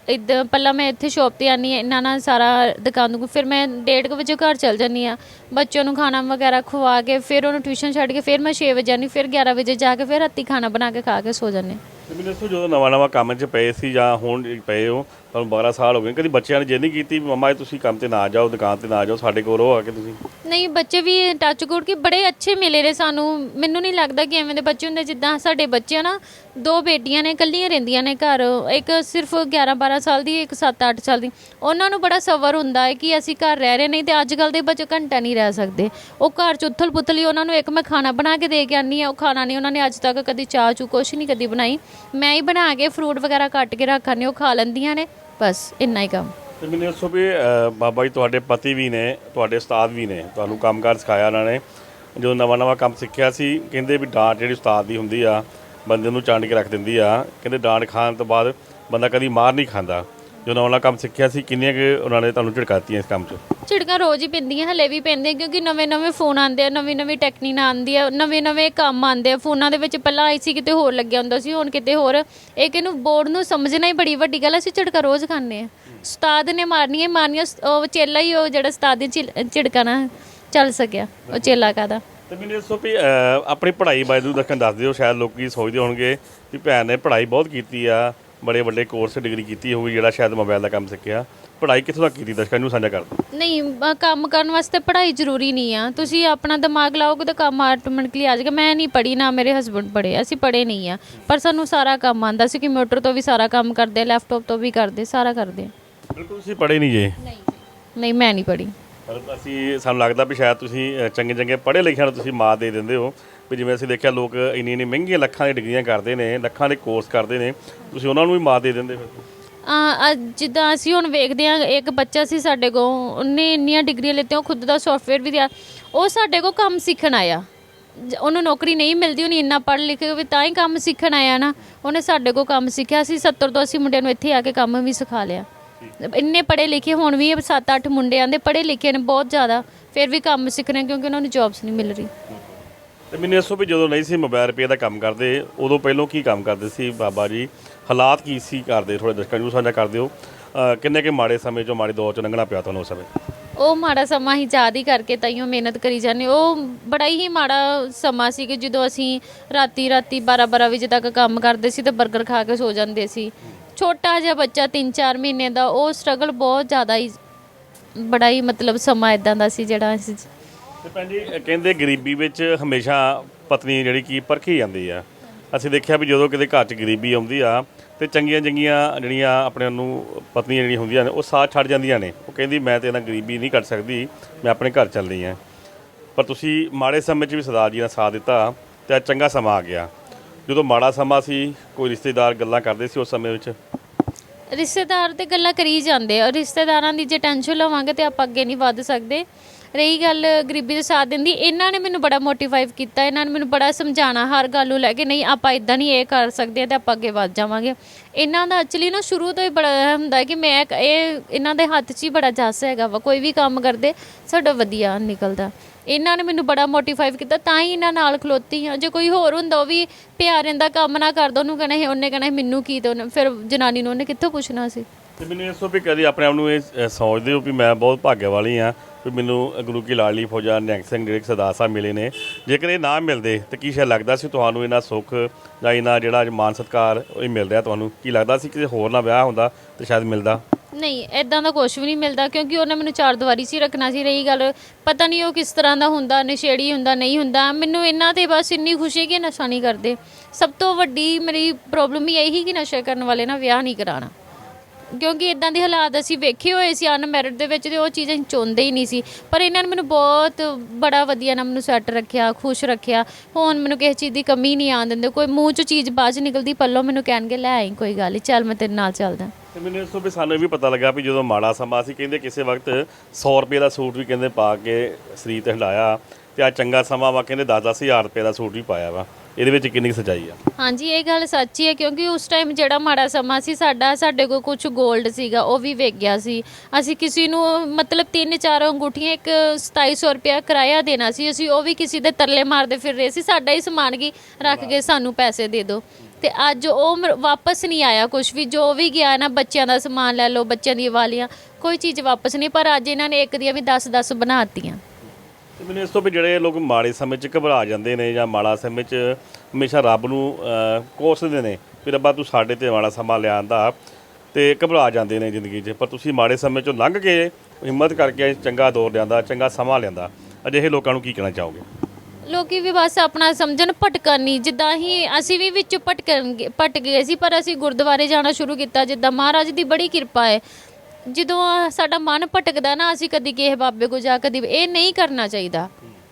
ਇਦਾਂ ਪਹਿਲਾਂ ਮੈਂ ਇੱਥੇ ਸ਼ਾਪ ਤੇ ਆਨੀ ਆ ਇਹਨਾਂ ਨਾਲ ਸਾਰਾ ਦੁਕਾਨ ਨੂੰ ਫਿਰ ਮੈਂ 1:30 ਵਜੇ ਘਰ ਚਲ ਜਾਂਦੀ ਆ ਬੱਚਿਆਂ ਨੂੰ ਖਾਣਾ ਵਗੈਰਾ ਖਵਾ ਕੇ ਫਿਰ ਉਹਨੂੰ ਟਿਊਸ਼ਨ ਛੱਡ ਕੇ ਫਿਰ ਮੈਂ 6 ਵਜੇ ਆਨੀ ਫਿਰ 11 ਵਜੇ ਜਾ ਕੇ ਫਿਰ ਰਾਤੀ ਖਾਣਾ ਬਣਾ ਕੇ ਖਾ ਕੇ ਸੋ ਜਾਂਦੇ ਤੇ ਮੈਨੂੰ ਦੱਸੋ ਜਦੋਂ ਨਵਾਂ ਨਵਾਂ ਕੰਮ 'ਚ ਪਏ ਸੀ ਜਾਂ ਹੁਣ ਪਏ ਹੋ ਤੁਹਾਨੂੰ 12 ਸਾਲ ਹੋ ਗਏ, ਕਦੀ ਬੱਚਿਆਂ ਨੇ ਜਿੱਦ ਨਹੀਂ ਕੀਤੀ ਵੀ ਮਮਾ ਇਹ ਤੁਸੀਂ ਕੰਮ ਤੇ ਨਾ ਜਾਓ, ਦੁਕਾਨ ਤੇ ਨਾ ਜਾਓ, ਸਾਡੇ ਕੋਲ ਰਹੋ ਆ ਕੇ ਤੁਸੀਂ? ਨਹੀਂ, ਬੱਚੇ ਵੀ ਟੱਚ ਗੁੱਡ ਕਿ ਬੜੇ ਅੱਛੇ ਮਿਲੇ ਨੇ ਸਾਨੂੰ। ਮੈਨੂੰ ਨਹੀਂ ਲੱਗਦਾ ਕਿ ਐਵੇਂ ਦੇ ਬੱਚੇ ਹੁੰਦੇ, ਜਿੱਦਾਂ ਸਾਡੇ ਬੱਚੇ ਆ ਨਾ, ਦੋ ਬੇਟੀਆਂ ਨੇ, ਇਕੱਲੀਆਂ ਰਹਿੰਦੀਆਂ ਨੇ ਘਰ। ਇੱਕ ਸਿਰਫ 11 12 ਸਾਲ ਦੀ, ਇੱਕ 7 8 ਸਾਲ ਦੀ। ਉਹਨਾਂ ਨੂੰ ਬੜਾ ਸਬਰ ਹੁੰਦਾ ਹੈ ਕਿ ਅਸੀਂ ਘਰ ਰਹਿ ਰਹੇ ਨਹੀਂ ਤੇ ਅੱਜ ਕੱਲ ਦੇ ਬੱਚੇ ਘੰਟਾ ਨਹੀਂ ਰਹਿ ਸਕਦੇ। ਉਹ ਘਰ ਚ ਉਥਲ ਪੁਥਲ ਹੀ ਉਹਨਾਂ ਨੂੰ ਇੱਕ ਮੈਂ ਖਾਣਾ ਬਣਾ ਕੇ ਦੇ ਕੇ ਆਨੀ ਆ ਉਹ ਖਾਣਾ ਨਹੀਂ ਉਹਨਾਂ ਨੇ ਅੱਜ ਤੱਕ ਕਦੀ ਚਾਹ ਚੂ ਕੁਛ ਨਹੀਂ ਕਦੀ ਬਣਾਈ। ਮੈਂ ਹੀ ਬਣਾ ਕੇ ਫਰੂਟ ਵਗੈਰਾ ਕੱਟ ਕੇ ਰੱਖਾਂ ਉਹ ਖਾ ਲੈਂਦੀਆਂ ਨੇ। ਬਸ ਇੰਨਾ ਹੀ ਕੰਮ। ਤੇ ਮੈਨੂੰ ਦੱਸੋ ਵੀ ਅ, ਬਾਬਾ ਜੀ ਤੁਹਾਡੇ ਪਤੀ ਵੀ ਨੇ ਤੁਹਾਡੇ ਉਸਤਾਦ ਵੀ ਨੇ ਤੁਹਾਨੂੰ ਕੰਮਕਾਰ ਸਿਖਾਇਆ ਉਹਨਾਂ ਨੇ। ਜਦੋਂ ਨਵਾਂ ਨਵਾਂ ਕੰਮ ਸਿੱਖਿਆ ਸੀ ਕਹਿੰਦੇ ਵੀ ਡਾਂਟ ਜਿਹੜੀ ਉਸਤਾਦ ਦੀ ਹੁੰਦੀ ਆ ਬੰਦੇ ਨੂੰ ਚਾਂਡ ਕੇ ਰੱਖ ਦਿੰਦੀ ਆ। ਕਹਿੰਦੇ ਡਾਂਟ ਖਾਣ ਤੋਂ ਬਾਅਦ ਬੰਦਾ ਕਦੀ ਮਾਰ ਨਹੀਂ ਖਾਂਦਾ। ਜਦੋਂ ਨਵਾਂ ਨਵਾਂ ਕੰਮ ਸਿੱਖਿਆ ਸੀ ਕਿੰਨੀਆਂ ਕਿ ਉਹਨਾਂ ਨੇ ਤੁਹਾਨੂੰ ਝਿੜਕਾਤੀਆਂ ਇਸ ਕੰਮ 'ਚ? ਝਿੜਕਾਂ ਰੋਜ਼ ਹੀ ਪੈਂਦੀਆਂ ਹਲੇ ਵੀ ਪੈਂਦੀਆਂ ਕਿਉਂਕਿ ਨਵੇਂ-ਨਵੇਂ ਫੋਨ ਆਉਂਦੇ ਆ ਨਵੀਂ-ਨਵੀਂ ਟੈਕਨੀਕ ਆਉਂਦੀ ਆ ਨਵੇਂ-ਨਵੇਂ ਕੰਮ ਆਉਂਦੇ ਆ। ਫੋਨਾਂ ਦੇ ਵਿੱਚ ਪਹਿਲਾਂ ਆਈ ਸੀ ਕਿਤੇ ਹੋਰ ਲੱਗਿਆ ਹੁੰਦਾ ਸੀ ਹੁਣ ਕਿਤੇ ਹੋਰ। ਇਹ ਕਿ ਇਹਨੂੰ ਬੋਰਡ ਨੂੰ ਸਮਝਣਾ ਹੀ ਬੜੀ ਵੱਡੀ ਗੱਲ ਆ, ਅਸੀਂ ਝਿੜਕਾਂ ਰੋਜ਼ ਖਾਂਦੇ ਆ। ਉਸਤਾਦ ਨੇ ਮਾਰਨੀਆਂ ਹੀ ਮਾਰਨੀਆਂ ਉਹ ਚੇਲਾ ਹੀ ਉਹ ਜਿਹੜਾ ਉਸਤਾਦ ਦੀ ਝਿਲ- ਝਿੜਕਾਂ ਨਾ ਚੱਲ ਸਕਿਆ ਉਹ ਚੇਲਾ ਕਾਦਾ ਤੇ ਮੈਨੂੰ ਦੱਸੋ ਵੀ ਆਪਣੀ ਪੜ੍ਹਾਈ ਬਾਰੇ ਦੱਸਣ ਦੱਸ ਦਿਓ ਸ਼ਾਇਦ ਲੋਕੀ ਸੋਚਦੇ ਹੋਣਗੇ ਵੀ ਭੈਣ ਨੇ ਪੜ੍ਹਾਈ ਬਹੁਤ ਕੀਤੀ ਆ ਬੜੇ ਵੱਡੇ ਕੋਰਸ ਡਿਗਰੀ ਕੀਤੀ ਹੋਊਗੀ ਜਿਹੜਾ ਸ਼ਾਇਦ ਮੋਬਾਈਲ ਦਾ ਕੰਮ ਸਿੱਖਿਆ। ਪੜ੍ਹਾਈ ਕਿੱਥੋਂ ਤੱਕ ਕੀਤੀ ਦਰਸ਼ਕਾਂ ਨੂੰ ਸਾਂਝਾ ਕਰ ਦਿਓ। ਨਹੀਂ ਕੰਮ ਕਰਨ ਵਾਸਤੇ ਪੜ੍ਹਾਈ ਜ਼ਰੂਰੀ ਨਹੀਂ ਆ। ਤੁਸੀਂ ਆਪਣਾ ਦਿਮਾਗ ਲਾਓਗੇ ਤਾਂ ਕੰਮ ਆਟੋਮੈਟਿਕਲੀ ਆ ਜਾਏਗਾ। ਮੈਂ ਨਹੀਂ ਪੜ੍ਹੀ ਨਾ ਮੇਰੇ ਹਸਬੰਡ ਪੜ੍ਹੇ ਅਸੀਂ ਪੜ੍ਹੇ ਨਹੀਂ ਆ। ਪਰ ਸਾਨੂੰ ਸਾਰਾ ਕੰਮ ਆਂਦਾ ਸੀ ਕੰਪਿਊਟਰ ਤੋਂ ਵੀ ਸਾਰਾ ਕੰਮ ਕਰਦੇ ਲੈਪਟਾਪ ਤੋਂ ਵੀ ਕਰਦੇ ਸਾਰਾ ਕਰਦੇ ਬਿਲਕੁਲ ਤੁਸੀਂ ਪੜ੍ਹੇ ਨਹੀਂ ਜੇ? ਨਹੀਂ ਨਹੀਂ ਮੈਂ ਨਹੀਂ ਪੜ੍ਹੀ। ਪਰ ਅਸੀਂ ਸਾਨੂੰ ਲੱਗਦਾ ਵੀ ਸ਼ਾਇਦ ਤੁਸੀਂ ਅ, ਚੰਗੇ ਚੰਗੇ ਪੜ੍ਹੇ ਲਿਖਿਆਂ ਨੂੰ ਤੁਸੀਂ ਮਾਤ ਦੇ ਦਿੰਦੇ ਹੋ। ਵੀ ਜਿਵੇਂ ਅਸੀਂ ਦੇਖਿਆ ਲੋਕ ਇੰਨੀ ਇੰਨੀ ਮਹਿੰਗੀਆਂ ਲੱਖਾਂ ਦੀ ਡਿਗਰੀਆਂ ਕਰਦੇ ਨੇ ਲੱਖਾਂ ਦੇ ਕੋਰਸ ਕਰਦੇ ਨੇ ਤੁਸੀਂ ਉਹਨਾਂ ਨੂੰ ਵੀ ਮਾਤ ਦੇ ਦਿੰਦੇ ਫਿਰ? ਆ ਅੱਜ ਜਿੱਦਾਂ ਅਸੀਂ ਹੁਣ ਵੇਖਦੇ ਹਾਂ ਇੱਕ ਬੱਚਾ ਸੀ ਸਾਡੇ ਕੋਲ ਉਹਨੇ ਇੰਨੀਆਂ ਡਿਗਰੀਆਂ ਲਿੱਤੀਆਂ ਉਹ ਖੁਦ ਦਾ ਸੌਫਟਵੇਅਰ ਵੀ ਦਿਆ ਉਹ ਸਾਡੇ ਕੋਲ ਕੰਮ ਸਿੱਖਣ ਆਇਆ। ਜ- ਉਹਨੂੰ ਨੌਕਰੀ ਨਹੀਂ ਮਿਲਦੀ ਉਹਨੇ ਇੰਨਾ ਪੜ੍ਹ ਲਿਖ ਕੇ ਵੀ ਤਾਂ ਹੀ ਕੰਮ ਸਿੱਖਣ ਆਇਆ ਨਾ। ਉਹਨੇ ਸਾਡੇ ਕੋਲ ਕੰਮ ਸਿੱਖਿਆ ਸੀ 70 ਤੋਂ 80 ਮੁੰਡਿਆਂ ਨੂੰ ਇੱਥੇ ਆ ਕੇ ਕੰਮ ਵੀ ਸਿਖਾ ਲਿਆ। ਇੰਨੇ ਪੜ੍ਹੇ ਲਿਖੇ ਹੁਣ ਵੀ 7-8 ਮੁੰਡੇ ਆਂਦੇ ਪੜ੍ਹੇ ਲਿਖੇ ਨੇ ਬਹੁਤ ਜ਼ਿਆਦਾ ਫਿਰ ਵੀ ਕੰਮ ਸਿੱਖਣੇ ਕਿਉਂਕਿ ਉਹਨਾਂ ਨੂੰ ਜੌਬਸ ਨਹੀਂ ਮਿਲ ਰਹੀ। ਤੇ ਮੈਨੂੰ ਦੱਸੋ ਵੀ ਜਦੋਂ ਨਹੀਂ ਸੀ ਮੋਬਾਈਲ ਰੁਪਏ ਦਾ ਕੰਮ ਕਰਦੇ ਉਦੋਂ ਪਹਿਲਾਂ ਕੀ ਕੰਮ ਕਰਦੇ ਸੀ ਬਾਬਾ ਜੀ? ਹਾਲਾਤ ਕੀ ਸੀ ਕਰਦੇ? ਥੋੜੇ ਦਰਸ਼ਕਾਂ ਨੂੰ ਸਾਂਝਾ ਕਰ ਦਿਓ। ਅ, ਕਿੰਨੇ ਕੇ ਮਾੜੇ ਸਮੇਂ ਚੋਂ ਮਾੜੀ ਦੌਰ ਚੋਂ ਲੰਘਣਾ ਪਿਆ ਤੁਹਾਨੂੰ ਉਸ ਸਮੇਂ? ਉਹ ਮਾੜਾ ਸਮਾਂ ਹੀ ਯਾਦ ਹੀ ਕਰਕੇ ਤਾਈਓ ਮਿਹਨਤ ਕਰੀ ਜਾਂਦੇ ਉਹ ਬੜਾ ਹੀ ਮਾੜਾ ਸਮਾਂ ਸੀ ਕਿ ਜਦੋਂ ਅਸੀਂ ਰਾਤੀ ਰਾਤੀ 12 12 ਵਜੇ ਤੱਕ ਕੰਮ ਕਰਦੇ ਸੀ ਤੇ 버ਗਰ ਖਾ ਕੇ ਸੋ ਜਾਂਦੇ ਸੀ। ਛੋਟਾ ਜਿਹਾ ਬੱਚਾ 3-4 ਮਹੀਨੇ ਦਾ ਉਹ ਸਟਰਗਲ ਬਹੁਤ ਜ਼ਿਆਦਾ ਹੀ ਬੜਾ ਹੀ ਮਤਲਬ ਸਮਾਂ ਇਦਾਂ ਦਾ ਸੀ ਜਿਹੜਾ ਅਸੀਂ ਤੇ ਭੈਣ ਜੀ ਕਹਿੰਦੇ ਗਰੀਬੀ ਵਿੱਚ ਹਮੇਸ਼ਾ ਪਤਨੀ ਜਿਹੜੀ ਕੀ ਪਰਖੀ ਜਾਂਦੀ ਆ। ਅਸੀਂ ਦੇਖਿਆ ਵੀ ਜਦੋਂ ਕਿਤੇ ਘਰ 'ਚ ਗਰੀਬੀ ਆਉਂਦੀ ਆ, ਤੇ ਚੰਗੀਆਂ ਚੰਗੀਆਂ ਜਿਹੜੀਆਂ ਆਪਣੇ ਨੂੰ ਪਤਨੀਆਂ ਜਿਹੜੀਆਂ ਹੁੰਦੀਆਂ ਨੇ, ਉਹ ਸਾਥ ਛੱਡ ਜਾਂਦੀਆਂ ਨੇ। ਉਹ ਕਹਿੰਦੀ, ਮੈਂ ਤੇ ਇਹਨਾਂ ਗਰੀਬੀ ਨਹੀਂ ਕੱਟ ਸਕਦੀ, ਮੈਂ ਆਪਣੇ ਘਰ ਚੱਲਦੀ ਆ। ਪਰ ਤੁਸੀਂ ਮਾੜੇ ਸਮੇਂ 'ਚ ਵੀ ਸਰਦਾਰ ਜੀ ਦਾ ਸਾਥ ਦਿੱਤਾ, ਤੇ ਅੱਜ ਚੰਗਾ ਸਮਾਂ ਆ ਗਿਆ। ਜਦੋਂ ਮਾੜਾ ਸਮਾਂ ਸੀ, ਕੋਈ ਰਿਸ਼ਤੇਦਾਰ ਗੱਲਾਂ ਕਰਦੇ ਸੀ ਉਸ ਸਮੇਂ ਵਿੱਚ? ਰਿਸ਼ਤੇਦਾਰ ਤੇ ਗੱਲਾਂ ਕਰੀ ਜਾਂਦੇ ਆ ਰਿਸ਼ਤੇਦਾਰਾਂ ਦੀ ਜੇ ਟੈਨਸ਼ਨ ਲਵਾਂਗੇ ਤੇ ਆਪਾਂ ਅੱਗੇ ਨਹੀਂ ਵੱਧ ਸਕਦੇ। ਰਹੀ ਗੱਲ ਗਰੀਬੀ ਦੇ ਸਾਥ ਦਿੰਦੀ, ਇਹਨਾਂ ਨੇ ਮੈਨੂੰ ਬੜਾ ਮੋਟੀਵਾਈਵ ਕੀਤਾ, ਇਹਨਾਂ ਨੇ ਮੈਨੂੰ ਬੜਾ ਸਮਝਾਣਾ ਹਰ ਗੱਲ ਨੂੰ ਲੈ ਕੇ, ਨਹੀਂ, ਆਪਾਂ ਇਦਾਂ ਨਹੀਂ ਇਹ ਕਰ ਸਕਦੇ ਤੇ ਆਪਾਂ ਅੱਗੇ ਵੱਧ ਜਾਵਾਂਗੇ। ਇਹਨਾਂ ਦਾ ਐਕਚੁਅਲੀ ਨਾ ਸ਼ੁਰੂ ਤੋਂ ਹੀ ਬੜਾ ਹੁੰਦਾ ਕਿ ਮੈਂ ਇਹ ਇਹਨਾਂ ਦੇ ਹੱਥ 'ਚ ਹੀ ਬੜਾ ਜਸ ਹੈਗਾ ਵਾ, ਕੋਈ ਵੀ ਕੰਮ ਕਰਦੇ, ਸਾਡਾ ਵਧੀਆ ਨਿਕਲਦਾ। ਇਹਨਾਂ ਨੇ ਮੈਨੂੰ ਬੜਾ ਮੋਟੀਵੇਟ ਕੀਤਾ, ਤਾਂ ਹੀ ਇਹਨਾਂ ਨਾਲ ਖਲੋਤੀ ਹਾਂ। ਜੇ ਕੋਈ ਹੋਰ ਹੁੰਦਾ, ਉਹ ਵੀ ਪਿਆਰਿਆਂ ਦਾ ਕੰਮ ਨਾ ਕਰਦਾ, ਉਹਨੂੰ ਕਹਿਣਾ ਸੀ, ਉਹਨੇ ਕਹਿਣਾ ਸੀ, ਮੈਨੂੰ ਕੀ ਤੇ ਫਿਰ ਜਨਾਨੀ ਨੂੰ ਉਹਨੇ ਕਿੱਥੋਂ ਪੁੱਛਣਾ ਸੀ? ਤੇ ਮੈਨੂੰ ਇਸ ਤੋਂ ਵੀ ਕਦੀ ਆਪਣੇ ਆਪ ਨੂੰ ਇਹ ਸੋਚਦੇ ਹੋ ਵੀ ਮੈਂ ਬਹੁਤ ਭਾਗਿਆ ਵਾਲੀ ਆ ਵੀ ਮੈਨੂੰ ਗੁਰੂ ਕੀ ਲਾਡਲੀ ਫੌਜਾ ਨਿਹੰਗ ਸਿੰਘ ਜਿਹੜੇ ਸਰਦਾਰ ਸਾਹਿਬ ਮਿਲੇ ਨੇ। ਜੇਕਰ ਇਹ ਨਾ ਮਿਲਦੇ, ਤੇ ਕੀ ਸ਼ਾਇਦ ਲੱਗਦਾ ਸੀ ਤੁਹਾਨੂੰ ਇਹਨਾਂ ਸੁੱਖ ਜਾਂ ਇਹਨਾਂ ਜਿਹੜਾ ਅੱਜ ਮਾਨ ਸਤਕਾਰ ਇਹ ਮਿਲ ਰਿਹਾ ਤੁਹਾਨੂੰ? ਕੀ ਲੱਗਦਾ ਸੀ ਕਿਸੇ ਹੋਰ ਨਾਲ ਵਿਆਹ ਹੁੰਦਾ ਤੇ ਸ਼ਾਇਦ ਮਿਲਦਾ? ਨਹੀਂ ਐਦਾਂ ਦਾ ਕੁਝ ਵੀ ਨਹੀਂ ਮਿਲਦਾ ਕਿਉਂਕਿ ਉਹਨੇ ਮੈਨੂੰ ਚਾਰ ਦੀਵਾਰੀ 'ਚ ਹੀ ਰੱਖਣਾ ਸੀ ਰਹੀ ਗੱਲ। ਪਤਾ ਨਹੀਂ ਉਹ ਕਿਸ ਤਰ੍ਹਾਂ ਦਾ ਹੁੰਦਾ, ਨਸ਼ੇੜੀ ਹੁੰਦਾ, ਨਹੀਂ ਹੁੰਦਾ। ਮੈਨੂੰ ਇਹਨਾਂ ਤੇ ਬਸ ਇੰਨੀ ਖੁਸ਼ੀ ਕਿ ਨਸ਼ਾ ਨਹੀਂ ਕਰਦੇ। ਸਭ ਤੋਂ ਵੱਡੀ ਮੇਰੀ ਪ੍ਰੋਬਲਮ ਹੀ ਇਹੀ ਕਿ ਨਸ਼ਾ ਕਰਨ ਵਾਲੇ ਨਾਲ ਵਿਆਹ ਨਹੀਂ ਕਰਾਉਣਾ। ਕਿਉਂਕਿ ਇਦਾਂ ਦੇ ਹਾਲਾਤ ਅਸੀਂ ਵੇਖੇ ਹੋਏ ਸੀ ਅਨਮੈਰਿਡ ਦੇ ਵਿੱਚ ਤੇ ਉਹ ਚੀਜ਼ਾਂ ਅਸੀਂ ਚਾਹੁੰਦੇ ਹੀ ਨਹੀਂ ਸੀ। ਪਰ ਇਹਨਾਂ ਨੇ ਮੈਨੂੰ ਬਹੁਤ ਬੜਾ ਵਧੀਆ ਨਾ ਮੈਨੂੰ ਸੈੱਟ ਰੱਖਿਆ, ਖੁਸ਼ ਰੱਖਿਆ। ਹੁਣ ਮੈਨੂੰ ਕਿਸੇ ਚੀਜ਼ ਦੀ ਕਮੀ ਨਹੀਂ ਆਉਣ ਦਿੰਦੇ, ਕੋਈ ਮੂੰਹ 'ਚ ਚੀਜ਼ ਬਾਅਦ ਨਿਕਲਦੀ, ਪੱਲੋਂ ਮੈਨੂੰ ਕਹਿਣਗੇ, ਲੈ ਆਈ, ਕੋਈ ਗੱਲ ਨਹੀਂ ਚੱਲ ਮੈਂ ਤੇਰੇ ਨਾਲ ਚੱਲਦਾ। ਤੇ ਮੈਨੂੰ ਇਸ ਤੋਂ ਵੀ ਸਾਨੂੰ ਇਹ ਵੀ ਪਤਾ ਲੱਗਾ ਵੀ ਜਦੋਂ ਮਾੜਾ ਸਮਾਂ ਸੀ, ਕਹਿੰਦੇ ਕਿਸੇ ਵਕਤ 100 ਰੁਪਏ ਦਾ ਸੂਟ ਵੀ ਕਹਿੰਦੇ ਪਾ ਕੇ ਸਰੀਰ ਤੇ ਹੰਡਾਇਆ ਤੇ ਆ ਚੰਗਾ ਸਮਾਂ ਵਾ, ਕਹਿੰਦੇ 10 ਹਜ਼ਾਰ ਰੁਪਏ ਦਾ ਸੂਟ ਵੀ ਪਾਇਆ ਵਾ। ਇਹਦੇ ਵਿੱਚ ਕਿੰਨੀ ਕੁ ਸੱਚਾਈ ਆ? ਹਾਂਜੀ, ਇਹ ਗੱਲ ਸੱਚੀ ਹੈ ਕਿਉਂਕਿ ਉਸ ਟਾਈਮ ਜਿਹੜਾ ਮਾੜਾ ਸਮਾਂ ਸੀ, ਸਾਡਾ, ਸਾਡੇ ਕੋਲ ਕੁਝ 골ਡ ਸੀਗਾ, ਉਹ ਵੀ ਵੇਚ ਗਿਆ ਸੀ। ਅਸੀਂ ਕਿਸੇ ਨੂੰ, ਮਤਲਬ ਤਿੰਨ ਚਾਰ ਅੰਗੂਠੀਆਂ, ਇੱਕ 2700 ਰੁਪਇਆ ਕਿਰਾਇਆ ਦੇਣਾ ਸੀ, ਅਸੀਂ ਉਹ ਵੀ ਕਿਸੇ ਦੇ ਤਰਲੇ ਮਾਰਦੇ ਫਿਰ ਰਹੇ ਸੀ, ਸਾਡਾ ਹੀ ਸਮਾਨ ਕੀ ਰੱਖ ਕੇ ਸਾਨੂੰ ਪੈਸੇ ਦੇ ਦਿਓ। ਤੇ ਅੱਜ ਉਹ ਮ- ਵਾਪਸ ਨਹੀਂ ਆਇਆ ਕੁਝ ਵੀ, ਜੋ ਵੀ ਗਿਆ ਨਾ, ਬੱਚਿਆਂ ਦਾ ਸਮਾਨ ਲੈ ਲਓ, ਬੱਚਿਆਂ ਦੀਆਂ ਵਾਲੀਆਂ, ਕੋਈ ਚੀਜ਼ ਵਾਪਸ ਨਹੀਂ, ਪਰ ਅੱਜ ਇਹਨਾਂ ਨੇ ਇੱਕ ਦੀਆਂ ਵੀ 10 10 ਬਣਾਤੀਆਂ ਤੇ ਮੈਨੂੰ ਇਸ ਤੋਂ ਵੀ ਜਿਹੜੇ ਲੋਕ ਮਾੜੇ ਸਮੇਂ 'ਚ ਘਬਰਾ ਜਾਂਦੇ ਨੇ ਜਾਂ ਮਾੜਾ ਸਮੇਂ 'ਚ ਹਮੇਸ਼ਾ ਰੱਬ ਨੂੰ ਅਹ, ਕੋਸਦੇ ਨੇ ਵੀ ਰੱਬਾ ਤੂੰ ਸਾਡੇ ਤੇ ਮਾੜਾ ਸਮਾਂ ਲਿਆਂਦਾ ਤੇ ਘਬਰਾ ਜਾਂਦੇ ਨੇ ਜ਼ਿੰਦਗੀ 'ਚ। ਪਰ ਤੁਸੀਂ ਮਾੜੇ ਸਮੇਂ 'ਚੋਂ ਲੰਘ ਕੇ ਹਿੰਮਤ ਕਰਕੇ ਚੰਗਾ ਦੌਰ ਲਿਆਂਦਾ ਚੰਗਾ ਸਮਾਂ ਲਿਆਂਦਾ। ਅਜਿਹੇ ਲੋਕਾਂ ਨੂੰ ਕੀ ਕਹਿਣਾ ਚਾਹੋਗੇ? ਲੋਕੀ ਵੀ ਬਸ ਆਪਣਾ ਸਮਝਣ ਭਟਕਣ ਨਹੀਂ ਜਿੱਦਾਂ ਹੀ ਅਸੀਂ ਵੀ ਵਿੱਚ ਭਟਕਣ ਭਟਕ ਗਏ ਸੀ ਪਰ ਅਸੀਂ ਗੁਰਦੁਆਰੇ ਜਾਣਾ ਸ਼ੁਰੂ ਕੀਤਾ ਜਿੱਦਾਂ ਮਹਾਰਾਜ ਦੀ ਬੜੀ ਕਿਰਪਾ ਹੈ। ਜਦੋਂ ਸਾਡਾ ਮਨ ਭਟਕਦਾ ਨਾ, ਅਸੀਂ ਕਦੀ ਕਿਸੇ ਬਾਬੇ ਕੋ ਜਾ, ਕਦੀ ਇਹ ਨਹੀਂ ਕਰਨਾ ਚਾਹੀਦਾ।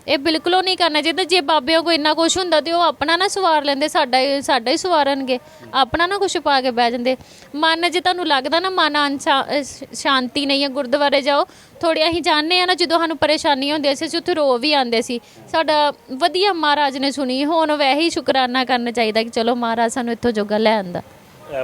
ਇਹ ਬਿਲਕੁਲ ਨਹੀਂ ਕਰਨਾ ਚਾਹੀਦਾ। ਜੇ ਬਾਬਿਆਂ ਕੋ ਇੰਨਾ ਕੁਝ ਹੁੰਦਾ ਤੇ ਉਹ ਆਪਣਾ ਨਾ ਸਵਾਰ ਲੈਂਦੇ, ਸਾਡਾ ਹੀ- ਸਾਡਾ ਹੀ ਸਵਾਰਨਗੇ। ਆਪਣਾ ਨਾ ਕੁਝ ਪਾ ਕੇ ਬਹਿ ਜਾਂਦੇ। ਮਨ ਜੇ ਤੁਹਾਨੂੰ ਲੱਗਦਾ ਨਾ ਮਨ ਅਨਸ਼ਾ- ਅਹ ਸ਼- ਸ਼ਾਂਤੀ ਨਹੀਂ ਹੈ ਗੁਰਦੁਆਰੇ ਜਾਓ, ਥੋੜ੍ਹੇ ਅਸੀਂ ਜਾਣਦੇ ਆ ਨਾ, ਜਦੋਂ ਸਾਨੂੰ ਪਰੇਸ਼ਾਨੀ ਹੁੰਦੀ ਸੀ ਅਸੀਂ ਉੱਥੇ ਰੋ ਵੀ ਆਉਂਦੇ ਸੀ। ਸਾਡਾ ਵਧੀਆ ਮਹਾਰਾਜ ਨੇ ਸੁਣੀ, ਹੁਣ ਵੈਸੇ ਹੀ ਸ਼ੁਕਰਾਨਾ ਕਰਨਾ ਚਾਹੀਦਾ ਕਿ ਚਲੋ ਮਹਾਰਾਜ ਸਾਨੂੰ ਇੱਥੋਂ ਜੋਗਾ ਲੈ ਆਂਦਾ।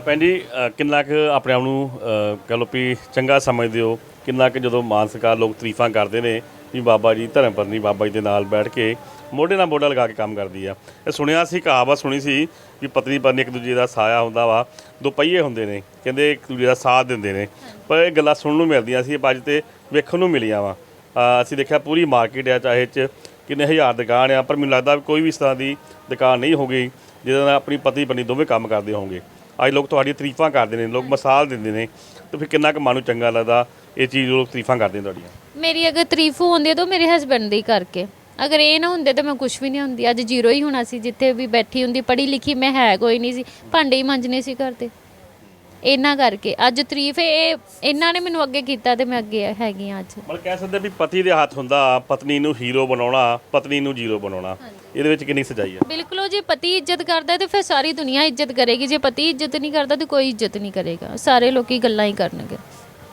ਭੈਣ ਜੀ, ਅਹ, ਕਿੰਨਾ ਕੁ ਆਪਣੇ ਆਪ ਨੂੰ, ਅਹ, ਕਹ ਲਓ ਵੀ ਚੰਗਾ ਸਮਝਦੇ ਹੋ? ਕਿੰਨਾ ਕੁ ਜਦੋਂ ਮਾਨ ਸਤਿਕਾਰ ਲੋਕ ਤਾਰੀਫਾਂ ਕਰਦੇ ਨੇ ਵੀ ਬਾਬਾ ਜੀ ਧਰਮ ਪਤਨੀ ਬਾਬਾ ਜੀ ਦੇ ਨਾਲ ਬੈਠ ਕੇ ਮੋਢੇ ਨਾਲ ਮੋਢਾ ਲਗਾ ਕੇ ਕੰਮ ਕਰਦੀ ਆ। ਇਹ ਸੁਣਿਆ ਸੀ, ਕਹਾਵਤ ਸੁਣੀ ਸੀ ਵੀ ਪਤਨੀ ਪਤਨੀ ਇੱਕ ਦੂਜੇ ਦਾ ਸਾਇਆ ਹੁੰਦਾ ਵਾ, ਦੋ ਪਹੀਏ ਹੁੰਦੇ ਨੇ, ਕਹਿੰਦੇ ਇੱਕ ਦੂਜੇ ਦਾ ਸਾਥ ਦਿੰਦੇ ਨੇ। ਪਰ ਇਹ ਗੱਲਾਂ ਸੁਣਨ ਨੂੰ ਮਿਲਦੀਆਂ ਸੀ, ਪਰ ਅੱਜ ਤੇ ਵੇਖਣ ਨੂੰ ਮਿਲੀਆਂ ਵਾ। ਅਹ, ਅਸੀਂ ਦੇਖਿਆ ਪੂਰੀ ਮਾਰਕੀਟ ਆ, ਚਾਹੇ ਚ ਕਿੰਨੇ ਹਜ਼ਾਰ ਦੁਕਾਨ ਆ, ਪਰ ਮੈਨੂੰ ਲੱਗਦਾ ਵੀ ਕੋਈ ਵੀ ਇਸ ਤਰ੍ਹਾਂ ਦੀ ਦੁਕਾਨ ਨਹੀਂ ਹੋਗੀ ਜਿਹਦੇ ਨਾਲ ਆਪਣੀ ਪਤੀ ਪਤਨੀ ਦੋਵੇਂ ਕੰਮ ਕਰਦੇ ਹੋਣਗੇ। ਅੱਜ ਲੋਕ ਤੁਹਾਡੀ ਤਾਰੀਫਾਂ ਕਰਦੇ ਨੇ, ਲੋਕ ਮਸਾਲ ਦਿੰਦੇ ਨੇ, ਤੇ ਫਿਰ ਕਿੰਨਾ ਕੁ ਮਨ ਨੂੰ ਚੰਗਾ ਲੱਗਦਾ ਇਹ ਚੀਜ਼ ਲੋਕ ਤਾਰੀਫਾਂ ਕਰਦੇ ਨੇ ਤੁਹਾਡੀਆਂ? ਮੇਰੀ ਅਗਰ ਤਾਰੀਫ ਹੁੰਦੀ ਹੈ ਤਾਂ ਉਹ ਮੇਰੇ ਹਸਬੰਡ ਦੀ ਕਰਕੇ। ਅਗਰ ਇਹ ਨਾ ਹੁੰਦੇ ਤਾਂ ਮੈਂ ਕੁਝ ਵੀ ਨਹੀਂ ਹੁੰਦੀ। ਅੱਜ ਜ਼ੀਰੋ ਹੀ ਹੋਣਾ ਸੀ, ਜਿੱਥੇ ਵੀ ਬੈਠੀ ਹੁੰਦੀ, ਪੜ੍ਹੀ ਲਿਖੀ ਮੈਂ ਹੈ ਕੋਈ ਨਹੀਂ ਸੀ, ਭਾਂਡੇ ਹੀ ਮਾਂਜਣੇ ਸੀ ਘਰ ਦੇ। ਇਹਨਾਂ ਕਰਕੇ। ਅੱਜ ਤਾਰੀਫ ਇਹ ਇਹਨਾਂ ਨੇ ਮੈਨੂੰ ਅੱਗੇ ਕੀਤਾ ਤੇ ਮੈਂ ਅੱਗੇ ਹੈਗੀ ਹਾਂ ਅੱਜ। ਮਤਲਬ ਕਹਿ ਸਕਦੇ ਵੀ ਪਤੀ ਦੇ ਹੱਥ ਹੁੰਦਾ ਪਤਨੀ ਨੂੰ ਹੀਰੋ ਬਣਾਉਣਾ ਪਤਨੀ ਨੂੰ ਜ਼ੀਰੋ ਬਣਾਉਣਾ। ਇਹਦੇ ਵਿੱਚ ਕਿੰਨੀ ਸਚਾਈ ਆ? ਬਿਲਕੁਲ ਉਹ ਜੇ ਪਤੀ ਇੱਜ਼ਤ ਕਰਦਾ ਹੈ ਤੇ ਫਿਰ ਸਾਰੀ ਦੁਨੀਆ ਇੱਜ਼ਤ ਕਰੇਗੀ। ਜੇ ਪਤੀ ਇੱਜ਼ਤ ਨਹੀਂ ਕਰਦਾ ਤੇ ਕੋਈ ਇੱਜ਼ਤ ਨਹੀਂ ਕਰੇਗਾ। ਸਾਰੇ ਲੋਕੀ ਗੱਲਾਂ ਹੀ ਕਰਨਗੇ।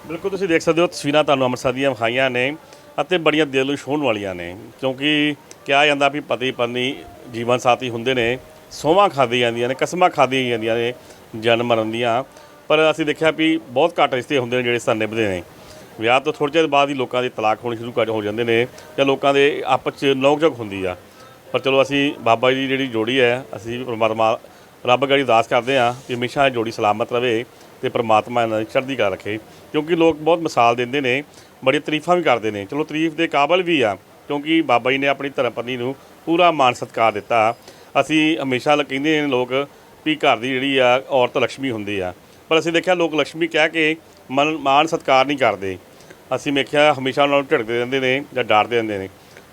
ਬਿਲਕੁਲ ਤੁਸੀਂ ਦੇਖ ਸਕਦੇ ਹੋ ਤਸਵੀਰਾਂ ਤੁਹਾਨੂੰ ਅੰਮ੍ਰਿਤਸਰ ਦੀਆਂ ਵਿਖਾਈਆਂ ਨੇ ਅਤੇ ਬੜੀਆਂ ਦਿਲ ਨੂੰ ਛੂਹਣ ਵਾਲੀਆਂ ਨੇ। ਕਿਉਂਕਿ ਕਿਹਾ ਜਾਂਦਾ ਵੀ ਪਤੀ ਪਤਨੀ ਜੀਵਨ ਸਾਥੀ ਹੁੰਦੇ ਨੇ ਸੋਹਾਂ ਖਾਦੀ ਜਾਂਦੀਆਂ ਨੇ ਕਸਮਾਂ ਖਾਦੀਆਂ ਜਾਂਦੀਆਂ ਨੇ ਜਨਮ ਮਰਨ ਦੀਆਂ। ਪਰ ਅਸੀਂ ਦੇਖਿਆ ਵੀ ਬਹੁਤ ਘੱਟ ਰਿਸ਼ਤੇ ਹੁੰਦੇ ਨੇ ਜਿਹੜੇ ਸਰ ਨਿਭਦੇ ਨੇ। ਵਿਆਹ ਤੋਂ ਥੋੜ੍ਹੇ ਚਿਰ ਬਾਅਦ ਹੀ ਲੋਕਾਂ ਦੇ ਤਲਾਕ ਹੋਣੀ ਸ਼ੁਰੂ ਕਰ ਹੋ ਜਾਂਦੇ ਨੇ ਜਾਂ ਲੋਕਾਂ ਦੇ ਆਪਸ 'ਚ ਨੋਕ-ਝੋਕ ਹੁੰਦੀ ਆ। ਪਰ ਚਲੋ ਅਸੀਂ ਬਾਬਾ ਜੀ ਦੀ ਜਿਹੜੀ ਜੋੜੀ ਹੈ, ਅਸੀਂ ਵੀ ਪਰਮਾਤਮਾ ਰੱਬ ਗੜੀ ਅਰਦਾਸ ਕਰਦੇ ਹਾਂ ਕਿ ਹਮੇਸ਼ਾ ਇਹ ਜੋੜੀ ਸਲਾਮਤ ਰਵੇ ਤੇ ਪਰਮਾਤਮਾ ਇਹਨਾਂ ਦੀ ਚੜ੍ਹਦੀ ਕਲਾ ਰੱਖੇ। ਕਿਉਂਕਿ ਲੋਕ ਬਹੁਤ ਮਿਸਾਲ ਦਿੰਦੇ ਨੇ ਬੜੀ ਤਾਰੀਫਾਂ ਵੀ ਕਰਦੇ ਨੇ। ਚਲੋ ਤਾਰੀਫ ਦੇ ਕਾਬਲ ਵੀ ਆ, ਕਿਉਂਕਿ ਬਾਬਾ ਜੀ ਨੇ ਆਪਣੀ ਧਰਮ ਪਤਨੀ ਨੂੰ ਪੂਰਾ ਮਾਨ ਸਤਿਕਾਰ ਦਿੱਤਾ। ਅਸੀਂ ਹਮੇਸ਼ਾ ਕਹਿੰਦੇ ਨੇ ਲੋਕ ਵੀ ਘਰ ਦੀ ਜਿਹੜੀ ਆ, ਔਰਤ ਲక్ష్ਮੀ ਹੁੰਦੀ ਆ। ਪਰ ਅਸੀਂ ਦੇਖਿਆ ਲੋਕ ਲక్ష్ਮੀ ਕਹਿ ਕੇ ਮਨ ਮਾਨ ਸਤਕਾਰ ਨਹੀਂ ਕਰਦੇ। ਅਸੀਂ ਵੇਖਿਆ ਹਮੇਸ਼ਾ ਉਹਨਾਂ ਨੂੰ ਝਿੜਕਦੇ ਰਹਿੰਦੇ ਨੇ ਜਾਂ ਡਰਦੇ ਰਹਿੰਦੇ ਨੇ।